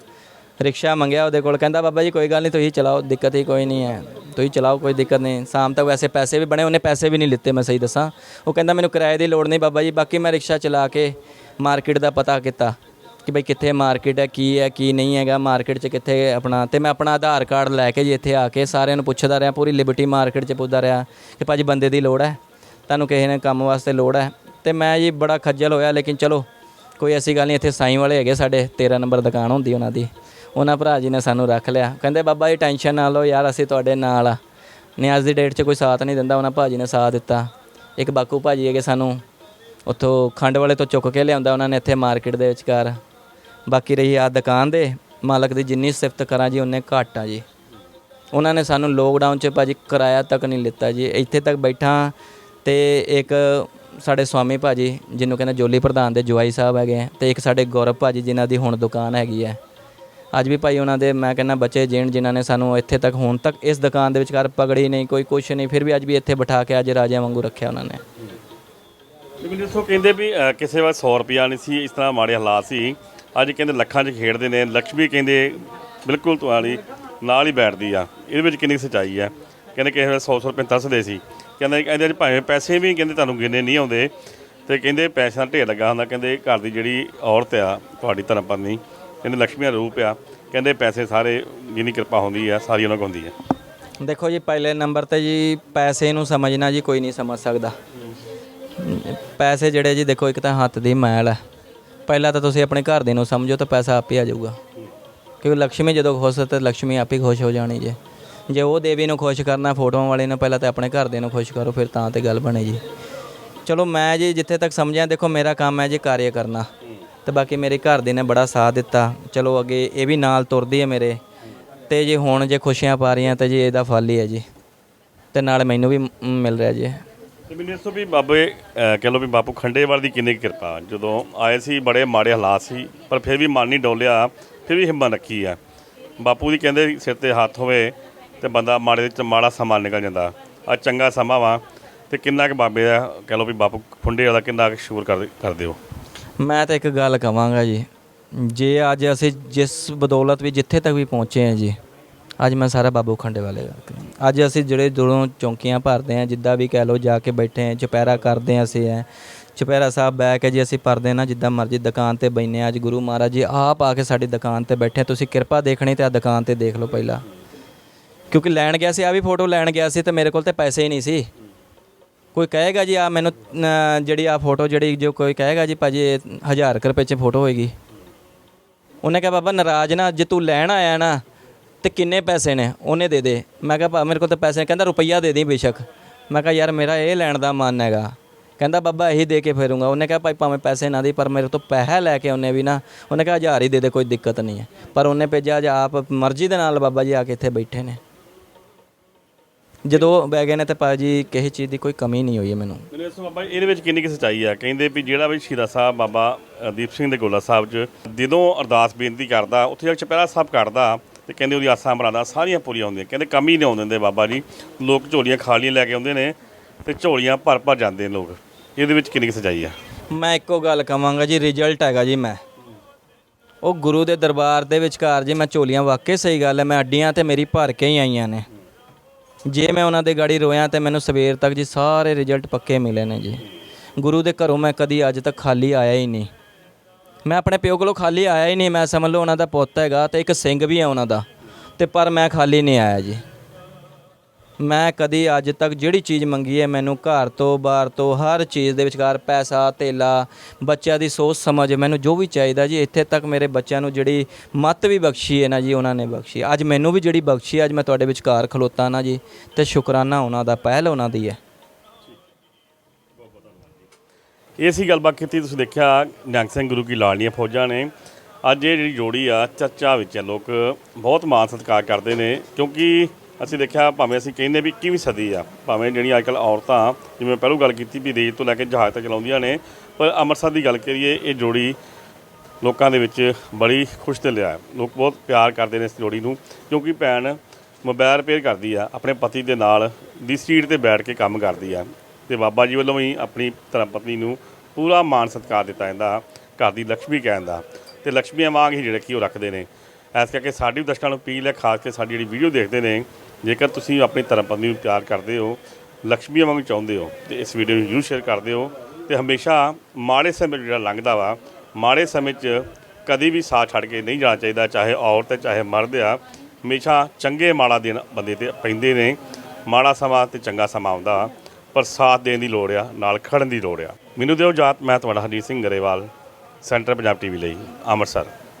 ਰਿਕਸ਼ਾ ਮੰਗਿਆ ਉਹਦੇ ਕੋਲ, ਕਹਿੰਦਾ, ਬਾਬਾ ਜੀ, ਕੋਈ ਗੱਲ ਨਹੀਂ, ਤੁਸੀਂ ਚਲਾਓ, ਦਿੱਕਤ ਹੀ ਕੋਈ ਨਹੀਂ ਹੈ। ਤੁਸੀਂ ਚਲਾਓ, ਕੋਈ ਦਿੱਕਤ ਨਹੀਂ। ਸ਼ਾਮ ਤੱਕ ਵੈਸੇ ਪੈਸੇ ਵੀ ਬਣੇ, ਉਹਨੇ ਪੈਸੇ ਵੀ ਨਹੀਂ ਲਿੱਤੇ, ਮੈਂ ਸਹੀ ਦੱਸਾਂ। ਉਹ ਕਹਿੰਦਾ, ਮੈਨੂੰ ਕਿਰਾਏ ਦੀ ਲੋੜ ਨਹੀਂ ਬਾਬਾ ਜੀ, ਬਾਕੀ ਮੈਂ ਰਿਕਸ਼ਾ ਚਲਾ ਕੇ ਮਾਰਕੀਟ ਦਾ ਪਤਾ ਕੀਤਾ ਕਿ ਬਈ ਕਿੱਥੇ ਮਾਰਕੀਟ ਹੈ, ਕੀ ਹੈ, ਕੀ ਨਹੀਂ ਹੈਗਾ। ਮਾਰਕੀਟ 'ਚ ਕਿੱਥੇ ਆਪਣਾ, ਤੇ ਮੈਂ ਆਪਣਾ ਆਧਾਰ ਕਾਰਡ ਲੈ ਕੇ ਜੀ ਇੱਥੇ ਆ ਕੇ ਸਾਰਿਆਂ ਨੂੰ ਪੁੱਛਦਾ ਰਿਹਾ, ਪੂਰੀ ਲਿਬਰਟੀ ਮਾਰਕੀਟ 'ਚ ਪੁੱਛਦਾ ਰਿਹਾ ਕਿ ਭਾਜੀ, ਬੰਦੇ ਦੀ ਲੋੜ ਹੈ, ਤੁਹਾਨੂੰ ਕਿਸੇ ਨੇ ਕੰਮ ਵਾਸਤੇ ਲੋੜ ਹੈ? ਤੇ ਮੈਂ ਜੀ ਬੜਾ ਖੱਜਲ ਹੋਇਆ, ਲੇਕਿਨ ਚਲੋ, ਕੋਈ ਐਸੀ ਗੱਲ ਨਹੀਂ, ਇੱਥੇ ਸਾਈਂ ਵਾਲੇ ਹੈਗੇ ਸਾਡੇ 13 ਨੰਬਰ ਦੁਕਾਨ ਹੁੰਦੀ ਉਹਨਾਂ ਦੀ। ਉਹਨਾਂ ਭਰਾ ਜੀ ਨੇ ਸਾਨੂੰ ਰੱਖ ਲਿਆ। ਕਹਿੰਦੇ, ਬਾਬਾ ਜੀ, ਟੈਨਸ਼ਨ ਨਾ ਲਓ ਯਾਰ, ਅਸੀਂ ਤੁਹਾਡੇ ਨਾਲ ਆ। ਨਹੀਂ ਅੱਜ ਦੀ ਡੇਟ 'ਚ ਕੋਈ ਸਾਥ ਨਹੀਂ ਦਿੰਦਾ, ਉਹਨਾਂ ਭਾਜੀ ਨੇ ਸਾਥ ਦਿੱਤਾ। ਇੱਕ ਬਾਕੂ ਭਾਜੀ ਹੈਗੇ ਸਾਨੂੰ, ਉੱਥੋਂ ਖੰਡ ਵਾਲੇ ਤੋਂ ਚੁੱਕ ਕੇ ਲਿਆਉਂਦਾ, ਉਹਨਾਂ ਨੇ ਇੱਥੇ ਮਾਰਕੀਟ ਦੇ ਵਿਚਕਾਰ। ਬਾਕੀ ਰਹੀ ਆ ਦੁਕਾਨ ਦੇ ਮਾਲਕ ਦੀ ਜਿੰਨੀ ਸਿਫਤ ਕਰਾਂ ਜੀ, ਉਹਨੇ ਘੱਟ ਆ ਜੀ। ਉਹਨਾਂ ਨੇ ਸਾਨੂੰ ਲੋਕਡਾਊਨ 'ਚ ਭਾਜੀ ਕਿਰਾਇਆ ਤੱਕ ਨਹੀਂ ਲਿੱਤਾ ਜੀ। ਇੱਥੇ ਤੱਕ ਬੈਠਾ ਤੇ ਇੱਕ ਸਾਡੇ ਸਵਾਮੀ ਭਾਜੀ ਜਿਹਨੂੰ ਕਹਿੰਦੇ ਜੋਲੀ ਪ੍ਰਧਾਨ ਦੇ ਜਵਾਈ ਸਾਹਿਬ ਹੈਗੇ ਆ, ਤੇ ਇੱਕ ਸਾਡੇ ਗੌਰਵ ਭਾਜੀ ਜਿਨ੍ਹਾਂ ਦੀ ਹੁਣ ਦੁਕਾਨ ਹੈਗੀ ਹੈ ਅੱਜ ਵੀ ਭਾਈ ਉਹਨਾਂ ਦੇ ਮੈਂ ਕਹਿੰਦਾ ਬੱਚੇ ਜੀਣ ਜਿਨ੍ਹਾਂ ਨੇ ਸਾਨੂੰ ਇੱਥੇ ਤੱਕ ਹੁਣ ਤੱਕ ਇਸ ਦੁਕਾਨ ਦੇ ਵਿਚਕਾਰ ਪਗੜੀ ਨਹੀਂ ਕੋਈ ਕੁਛ ਨਹੀਂ ਫਿਰ ਵੀ ਅੱਜ ਵੀ ਇੱਥੇ ਬਿਠਾ ਕੇ ਅੱਜ ਰਾਜਿਆਂ ਵਾਂਗੂ ਰੱਖਿਆ ਉਹਨਾਂ ਨੇ। ਲੇਕਿਨ ਜਿਸੋ ਕਹਿੰਦੇ ਵੀ ਅ, ਕਿਸੇ ਵਾਰ 100 ਰੁਪਿਆ ਨਹੀਂ ਸੀ ਇਸ ਤਰ੍ਹਾਂ ਮਾੜੇ ਹਾਲਾਤ ਸੀ। ਅੱਜ ਕਹਿੰਦੇ ਲੱਖਾਂ 'ਚ ਖੇਡਦੇ ਨੇ ਲక్ష్ਮੀ ਕਹਿੰਦੇ ਬਿਲਕੁਲ ਤੁਹਾਡੀ ਨਾਲ ਹੀ ਬੈਠਦੀ ਆ। ਇਹਦੇ ਵਿੱਚ ਕਿੰਨੀ ਸੱਚਾਈ ਆ? ਕਹਿੰਦੇ ਕਿਸੇ ਵੇਲੇ 100 100 ਰੁਪਏ ਤਰਸਦੇ ਸੀ। ਕਹਿੰਦੇ ਇਹਦੇ 'ਚ ਭਾਵੇਂ ਪੈਸੇ ਵੀ ਕਹਿੰਦੇ ਤੁਹਾਨੂੰ ਗਿਣੇ ਨਹੀਂ ਆਉਂਦੇ ਤੇ ਕਹਿੰਦੇ ਪੈਸਿਆਂ ਦਾ ਢੇਰ ਲੱਗਾ ਹੁੰਦਾ। ਕਹਿੰਦੇ ਘਰ ਦੀ ਜਿਹੜੀ ਔਰਤ ਆ ਤੁਹਾਡੀ ਧਰਮ ਪਤਨੀ ਇਹਨੇ ਲక్ష్ਮੀ ਦਾ ਰੂਪ ਆ। ਕਹਿੰਦੇ ਪੈਸੇ ਸਾਰੇ ਜਿੰਨੀ ਕਿਰਪਾ ਹੁੰਦੀ ਆ, ਸਾਰੀ ਉਹਨਾਂ ਕੋਲ ਹੁੰਦੀ ਆ। ਦੇਖੋ ਜੀ, ਪਹਿਲੇ ਨੰਬਰ ਤੇ ਜੀ ਪੈਸੇ ਨੂੰ ਸਮਝਣਾ ਜੀ ਕੋਈ ਨਹੀਂ ਸਮਝ ਸਕਦਾ। ਪੈਸੇ ਜਿਹੜੇ ਜੀ ਦੇਖੋ ਇੱਕ ਤਾਂ ਹੱਥ ਦੀ ਮੈਲ ਹੈ ਪਹਿਲਾਂ ਤਾਂ ਤੁਸੀਂ ਆਪਣੇ ਘਰ ਦੇ ਨੂੰ ਸਮਝੋ ਤਾਂ ਪੈਸਾ ਆਪੇ ਆ ਜਾਊਗਾ। ਕਿਉਂਕਿ ਲక్ష్ਮੀ ਜਦੋਂ ਖੁਸ਼ ਤਾਂ ਲక్ష్ਮੀ ਆਪੇ ਖੁਸ਼ ਹੋ ਜਾਣੀ ਜੇ। ਜੇ ਉਹ ਦੇਵੀ ਨੂੰ ਖੁਸ਼ ਕਰਨਾ, ਫੋਟੋਆਂ ਵਾਲੇ ਨੂੰ ਪਹਿਲਾਂ ਤਾਂ ਆਪਣੇ ਘਰ ਦੇ ਨੂੰ ਖੁਸ਼ ਕਰੋ, ਫਿਰ ਤਾਂ ਤੇ ਗੱਲ ਬਣੇ ਜੀ। ਚਲੋ ਮੈਂ ਜੀ ਜਿੱਥੇ ਤੱਕ ਸਮਝਿਆ, ਦੇਖੋ ਮੇਰਾ ਕੰਮ ਹੈ ਜੀ ਕਾਰਜ ਕਰਨਾ। ਤੇ ਬਾਕੀ ਮੇਰੇ ਘਰ ਦੇ ਨੇ ਬੜਾ ਸਾਥ ਦਿੱਤਾ। ਚਲੋ ਅੱਗੇ ਇਹ ਵੀ ਨਾਲ ਤੁਰਦੀ ਹੈ ਮੇਰੇ। ਤੇ ਜੇ ਹੁਣ ਜੇ ਖੁਸ਼ੀਆਂ ਪਾ ਰਹੀਆਂ ਤਾਂ ਜੀ ਇਹਦਾ ਫਲ ਹੀ ਹੈ ਜੀ। ਤੇ ਨਾਲ ਮੈਨੂੰ ਵੀ ਮਿਲ ਰਿਹਾ ਜੀ। ਤੇ ਮੈਨੂੰ ਦੱਸੋ ਵੀ ਬਾਬੇ, ਅਹ, ਕਹਿ ਲਓ ਵੀ ਬਾਪੂ ਖੰਡੇਵਾਲ ਦੀ ਕਿੰਨੀ ਕੁ ਕਿਰਪਾ। ਜਦੋਂ ਆਏ ਸੀ, ਬੜੇ ਮਾੜੇ ਹਾਲਾਤ ਸੀ, ਪਰ ਫਿਰ ਵੀ ਮਨ ਨਹੀਂ ਡੋਲਿਆ, ਫਿਰ ਵੀ ਹਿੰਮਤ ਰੱਖੀ ਆ। ਬਾਪੂ ਦੀ ਕਹਿੰਦੇ ਸਿਰ ਤੇ ਹੱਥ ਹੋਵੇ ਤੇ ਬੰਦਾ ਮਾੜੇ ਚ ਮਾੜਾ ਸਮਾਂ ਨਿਕਲ ਜਾਂਦਾ। ਆ ਚੰਗਾ ਸਮਾਂ ਵਾ। ਤੇ ਕਿੰਨਾ ਕੁ ਬਾਬੇ ਦਾ, ਕਹਿ ਲਓ ਵੀ ਬਾਪੂ ਖੁੰਡੇ ਵਾਲਾ ਕਿੰਨਾ ਕੁ ਸ਼ੂਰ ਕਰ, ਕਰਦੇ ਹੋ? ਮੈਂ ਤਾਂ ਇੱਕ ਗੱਲ ਕਵਾਂਗਾ ਜੀ। ਜੇ ਅੱਜ ਅਸੀਂ ਜਿਸ ਬਦੌਲਤ ਵੀ ਜਿੱਥੇ ਤੱਕ ਵੀ ਪਹੁੰਚੇ ਹਾਂ ਜੀ, ਅੱਜ ਮੈਂ ਸਾਰਾ ਬਾਬੂ ਖੰਡੇ ਵਾਲੇ ਕਰਕੇ ਅੱਜ ਅਸੀਂ ਜਿਹੜੇ ਦੂਰੋਂ ਚੌਂਕੀਆਂ ਭਰਦੇ ਹਾਂ, ਜਿੱਦਾਂ ਵੀ ਕਹਿ ਲਓ ਜਾ ਕੇ ਬੈਠੇ ਹਾਂ, ਚੁਪਹਿਰਾ ਕਰਦੇ ਹਾਂ ਅਸੀਂ ਐ। ਚੁਪਹਿਰਾ ਸਾਹਿਬ ਬਹਿ ਕੇ ਜੀ ਅਸੀਂ ਪਰਦੇ ਨਾ, ਜਿੱਦਾਂ ਮਰਜ਼ੀ ਦੁਕਾਨ ਤੇ ਬੈਨੇ ਹਾਂ। ਅੱਜ ਗੁਰੂ ਮਹਾਰਾਜ ਜੀ ਆਪ ਆ ਕੇ ਸਾਡੀ ਦੁਕਾਨ ਤੇ ਬੈਠੇ, ਤੁਸੀਂ ਕਿਰਪਾ ਦੇਖਣੀ ਤੇ ਆ ਦੁਕਾਨ ਤੇ ਦੇਖ ਲਓ ਪਹਿਲਾਂ। ਕਿਉਂਕਿ ਲੈਣ ਗਿਆ ਸੀ, ਆ ਵੀ ਫੋਟੋ ਲੈਣ ਗਿਆ ਸੀ ਤੇ ਮੇਰੇ ਕੋਲ ਤੇ ਪੈਸੇ ਹੀ ਨਹੀਂ ਸੀ। ਕੋਈ ਕਹੇਗਾ ਜੀ ਆ ਮੈਨੂੰ ਅ, ਜਿਹੜੀ ਆ ਫੋਟੋ ਜਿਹੜੀ ਜੋ ਕੋਈ ਕਹੇਗਾ ਜੀ ਭਾਜੀ 1000 ਰੁਪਏ ਚ ਫੋਟੋ ਹੋਏਗੀ। ਉਹਨੇ ਕਿਹਾ ਬਾਬਾ ਨਾਰਾਜ਼ ਨਾ ਜੇ ਤੂੰ ਲੈਣ ਆਇਆ ਨਾ ਤੇ ਕਿੰਨੇ ਪੈਸੇ ਨੇ? ਉਹਨੇ ਦੇ ਦੇ। ਮੈਂ ਕਿਹਾ ਭਾ ਮੇਰੇ ਕੋਲ ਤਾਂ ਪੈਸੇ ਨਹੀਂ। ਕਹਿੰਦਾ ਰੁਪਈਆ ਦੇ ਦੇ ਬੇਸ਼ੱਕ। ਮੈਂ ਕਿਹਾ ਯਾਰ ਮੇਰਾ ਇਹ ਲੈਣ ਦਾ ਮਨ ਹੈਗਾ। ਕਹਿੰਦਾ ਬਾਬਾ ਇਹੀ ਦੇ ਕੇ ਫੇਰੂੰਗਾ। ਉਹਨੇ ਕਿਹਾ ਭਾਈ ਭਾਵੇਂ ਪੈਸੇ ਨਾ ਦੇ ਪਰ ਮੇਰੇ ਤੋਂ ਪੈਸਾ ਲੈ ਕੇ ਉਹਨੇ ਵੀ ਨਾ। ਉਹਨੇ ਕਿਹਾ ਹਜ਼ਾਰ ਹੀ ਦੇ ਦੇ ਕੋਈ ਦਿੱਕਤ ਨਹੀਂ ਹੈ। ਪਰ ਉਹਨੇ ਭੇਜਿਆ ਅੱਜ ਆਪ ਮਰਜ਼ੀ ਦੇ ਨਾਲ ਬਾਬਾ ਜੀ ਆ ਕੇ ਇੱਥੇ ਬੈਠੇ ਨੇ। ਜਦੋਂ ਬਹਿ ਗਏ ਨੇ ਤੇ ਭਾਜੀ ਕਿਸੇ ਚੀਜ਼ ਦੀ ਕੋਈ ਕਮੀ ਨਹੀਂ ਹੋਈ ਹੈ ਮੈਨੂੰ। ਮੈਨੂੰ ਦੱਸੋ ਬਾਬਾ ਇਹਦੇ ਵਿੱਚ ਕਿੰਨੀ ਕੁ ਸੱਚਾਈ ਆ? ਕਹਿੰਦੇ ਵੀ ਜਿਹੜਾ ਵੀ ਸ਼ੀਰਾ ਸਾਹਿਬ ਬਾਬਾ ਦੀਪ ਸਿੰਘ ਦੇ ਗੋਲਾ ਸਾਹਿਬ 'ਚ ਜਦੋਂ ਅਰਦਾਸ ਬੇਨਤੀ ਕਰਦਾ ਉੱਥੇ ਜਾ ਕੇ ਚਪਹਿਰਾ ਸਾਹਿਬ ਕਰਦਾ ਤੇ ਕਹਿੰਦੇ ਉਹਦੀ ਆਸਾਂ ਮਰਾਦਾ ਸਾਰੀਆਂ ਪੂਰੀਆਂ ਹੁੰਦੀਆਂ। ਕਹਿੰਦੇ ਕਮੀ ਨਹੀਂ ਆਉਣ ਦਿੰਦੇ ਬਾਬਾ ਜੀ। ਲੋਕ ਝੋਲੀਆਂ ਖਾਲੀਆਂ ਲੈ ਕੇ ਆਉਂਦੇ ਨੇ ਤੇ ਝੋਲੀਆਂ ਭਰ ਭਰ ਜਾਂਦੇ ਨੇ ਲੋਕ। ਇਹਦੇ ਵਿੱਚ ਕਿੰਨੀ ਕੁ ਸੱਚਾਈ ਆ? ਮੈਂ ਇੱਕੋ ਗੱਲ ਕਵਾਂਗਾ ਜੀ ਰਿਜ਼ਲਟ ਹੈਗਾ ਜੀ ਮੈਂ। ਉਹ ਗੁਰੂ ਦੇ ਦਰਬਾਰ ਦੇ ਵਿਚਕਾਰ ਜੀ ਮੈਂ ਝੋਲੀਆਂ ਵਾਕਈ ਸਹੀ ਗੱਲ ਹੈ ਮੈਂ ਅੱਡੀਆਂ ਤੇ ਮੇਰੀ ਭਰ ਕੇ ਹੀ ਆਈਆਂ ਨੇ। ਜੇ ਮੈਂ ਉਹਨਾਂ ਦੇ ਗਾੜੀ ਰੋਇਆ ਤੇ ਮੈਨੂੰ ਸਵੇਰ ਤੱਕ ਜੀ ਸਾਰੇ ਰਿਜ਼ਲਟ ਪੱਕੇ ਮਿਲੇ ਨੇ ਜੀ। ਗੁਰੂ ਦੇ ਘਰੋਂ ਮੈਂ ਕਦੀ ਅੱਜ ਤੱਕ ਖਾਲੀ ਆਇਆ ਹੀ ਨਹੀਂ। ਮੈਂ ਆਪਣੇ ਪਿਓ ਕੋਲੋਂ ਖਾਲੀ ਆਇਆ ਹੀ ਨਹੀਂ, ਮੈਂ ਸਮਝ ਲਓ ਉਹਨਾਂ ਦਾ ਪੁੱਤ ਹੈਗਾ ਤੇ ਇੱਕ ਸਿੰਘ ਵੀ ਹੈ ਉਹਨਾਂ ਦਾ। ਤੇ ਪਰ ਮੈਂ ਖਾਲੀ ਨਹੀਂ ਆਇਆ ਜੀ। ਮੈਂ ਕਦੀ ਅੱਜ ਤੱਕ ਜਿਹੜੀ ਚੀਜ਼ ਮੰਗੀ ਹੈ ਮੈਨੂੰ ਘਰ ਤੋਂ ਬਾਹਰ ਤੋਂ ਹਰ ਚੀਜ਼ ਦੇ ਵਿਚਕਾਰ ਪੈਸਾ ਧੇਲਾ ਬੱਚਿਆਂ ਦੀ ਸੋਚ ਸਮਝ ਮੈਨੂੰ ਜੋ ਵੀ ਚਾਹੀਦਾ ਜੀ ਇੱਥੇ ਤੱਕ ਮੇਰੇ ਬੱਚਿਆਂ ਨੂੰ ਜਿਹੜੀ ਮੱਤ ਵੀ ਬਖਸ਼ੀ ਹੈ ਨਾ ਜੀ ਉਹਨਾਂ ਨੇ ਬਖਸ਼ੀ। ਅੱਜ ਮੈਨੂੰ ਵੀ ਜਿਹੜੀ ਬਖਸ਼ੀ ਹੈ, ਅੱਜ ਮੈਂ ਤੁਹਾਡੇ ਵਿਚਕਾਰ ਖਲੋਤਾ ਨਾ ਜੀ ਤੇ ਸ਼ੁਕਰਾਨਾ ਉਹਨਾਂ ਦਾ ਪਹਿਲ ਉਹਨਾਂ ਦੀ ਹੈ। ਇਹ ਸੀ ਗੱਲਬਾਤ ਕੀਤੀ ਤੁਸੀਂ ਦੇਖਿਆ ਨਿਹੰਗ ਸਿੰਘ ਗੁਰੂ ਕੀ ਲਾੜਨੀਆਂ ਫੌਜਾਂ ਨੇ। ਅੱਜ ਇਹ ਜਿਹੜੀ ਜੋੜੀ ਆ ਚਰਚਾ ਵਿੱਚ ਲੋਕ ਬਹੁਤ ਮਾਣ ਸਤਿਕਾਰ ਕਰਦੇ ਨੇ ਕਿਉਂਕਿ ਅਸੀਂ ਦੇਖਿਆ ਭਾਵੇਂ ਅਸੀਂ ਕਹਿੰਦੇ ਵੀ 21ਵੀਂ ਸਦੀ ਆ, ਭਾਵੇਂ ਜਿਹੜੀਆਂ ਅੱਜਕੱਲ ਔਰਤਾਂ, ਜਿਵੇਂ ਪਹਿਲੂ ਗੱਲ ਕੀਤੀ ਵੀ ਰੇਜ ਤੋਂ ਲੈ ਕੇ ਜਹਾਜ਼ ਤੱਕ ਚਲਾਉਂਦੀਆਂ ਨੇ, ਪਰ ਅੰਮ੍ਰਿਤਸਰ ਦੀ ਗੱਲ ਕਰੀਏ, ਇਹ ਜੋੜੀ ਲੋਕਾਂ ਦੇ ਵਿੱਚ ਬੜੀ ਖੁਸ਼ ਤੇ ਲਿਆ ਲੋਕ ਬਹੁਤ ਪਿਆਰ ਕਰਦੇ ਨੇ ਇਸ ਜੋੜੀ ਨੂੰ, ਕਿਉਂਕਿ ਭੈਣ ਮੋਬਾਈਲ ਰਿਪੇਅਰ ਕਰਦੀ ਆ, ਆਪਣੇ ਪਤੀ ਦੇ ਨਾਲ ਦੀ ਸੀਟ ਤੇ ਬੈਠ ਕੇ ਕੰਮ ਕਰਦੀ ਆ ਤੇ ਬਾਬਾ ਜੀ ਵੱਲੋਂ ਵੀ ਆਪਣੀ ਧਰਮ ਪਤਨੀ ਨੂੰ ਪੂਰਾ ਮਾਣ ਸਤਿਕਾਰ ਦਿੱਤਾ ਜਾਂਦਾ, ਘਰ ਦੀ ਲక్ష్ਮੀ ਕਹਿੰਦਾ ਤੇ ਲక్ష్ਮੀਆਂ ਵਾਂਗ ਹੀ ਜਿਹੜੇ ਕੀ ਉਹ ਰੱਖਦੇ ਨੇ। ਐਸ ਕਰਕੇ ਸਾਡੀ ਦਰਸ਼ਕਾਂ ਨੂੰ ਅਪੀਲ ਹੈ, ਖਾਸ ਕੇ ਸਾਡੀ ਜਿਹੜੀ ਵੀਡੀਓ ਦੇਖਦੇ ਨੇ ਜੇਕਰ ਤੁਸੀਂ ਆਪਣੀ ਧਰਮ ਪਤਨੀ ਨੂੰ ਪਿਆਰ ਕਰਦੇ ਹੋ ਲక్ష్ਮੀਆਂ ਵਾਂਗ ਚਾਹੁੰਦੇ ਹੋ, ਤੇ ਇਸ ਵੀਡੀਓ ਨੂੰ ਜ਼ਰੂਰ ਸ਼ੇਅਰ ਕਰਦੇ ਹੋ, ਤੇ ਹਮੇਸ਼ਾ ਮਾੜੇ ਸਮੇਂ ਜਿਹੜਾ ਲੰਘਦਾ ਵਾ, ਮਾੜੇ ਸਮੇਂ 'ਚ ਕਦੀ ਵੀ ਸਾਥ ਛੱਡ ਕੇ ਨਹੀਂ ਜਾਣਾ ਚਾਹੀਦਾ, ਚਾਹੇ ਔਰਤ ਹੈ, ਚਾਹੇ ਮਰਦ ਆ, ਹਮੇਸ਼ਾ ਚੰਗੇ ਮਾੜਾ ਦਿਨ ਬੰਦੇ ਤੇ ਪੈਂਦੇ ਨੇ, ਮਾੜਾ ਸਮਾਂ ਤੇ ਚੰਗਾ ਸਮਾਂ ਆਉਂਦਾ ਪਰ ਸਾਥ ਦੇਣ ਦੀ ਲੋੜ ਆ, ਨਾਲ ਖੜਨ ਦੀ ਲੋੜ ਆ। ਮੈਨੂੰ ਦਿਓ ਜਾਤ ਮੈਂ ਤੁਹਾਡਾ ਹਰਜੀਤ ਸਿੰਘ ਗਰੇਵਾਲ, ਸੈਂਟਰ ਪੰਜਾਬ ਟੀਵੀ ਲਈ, ਅੰਮ੍ਰਿਤਸਰ।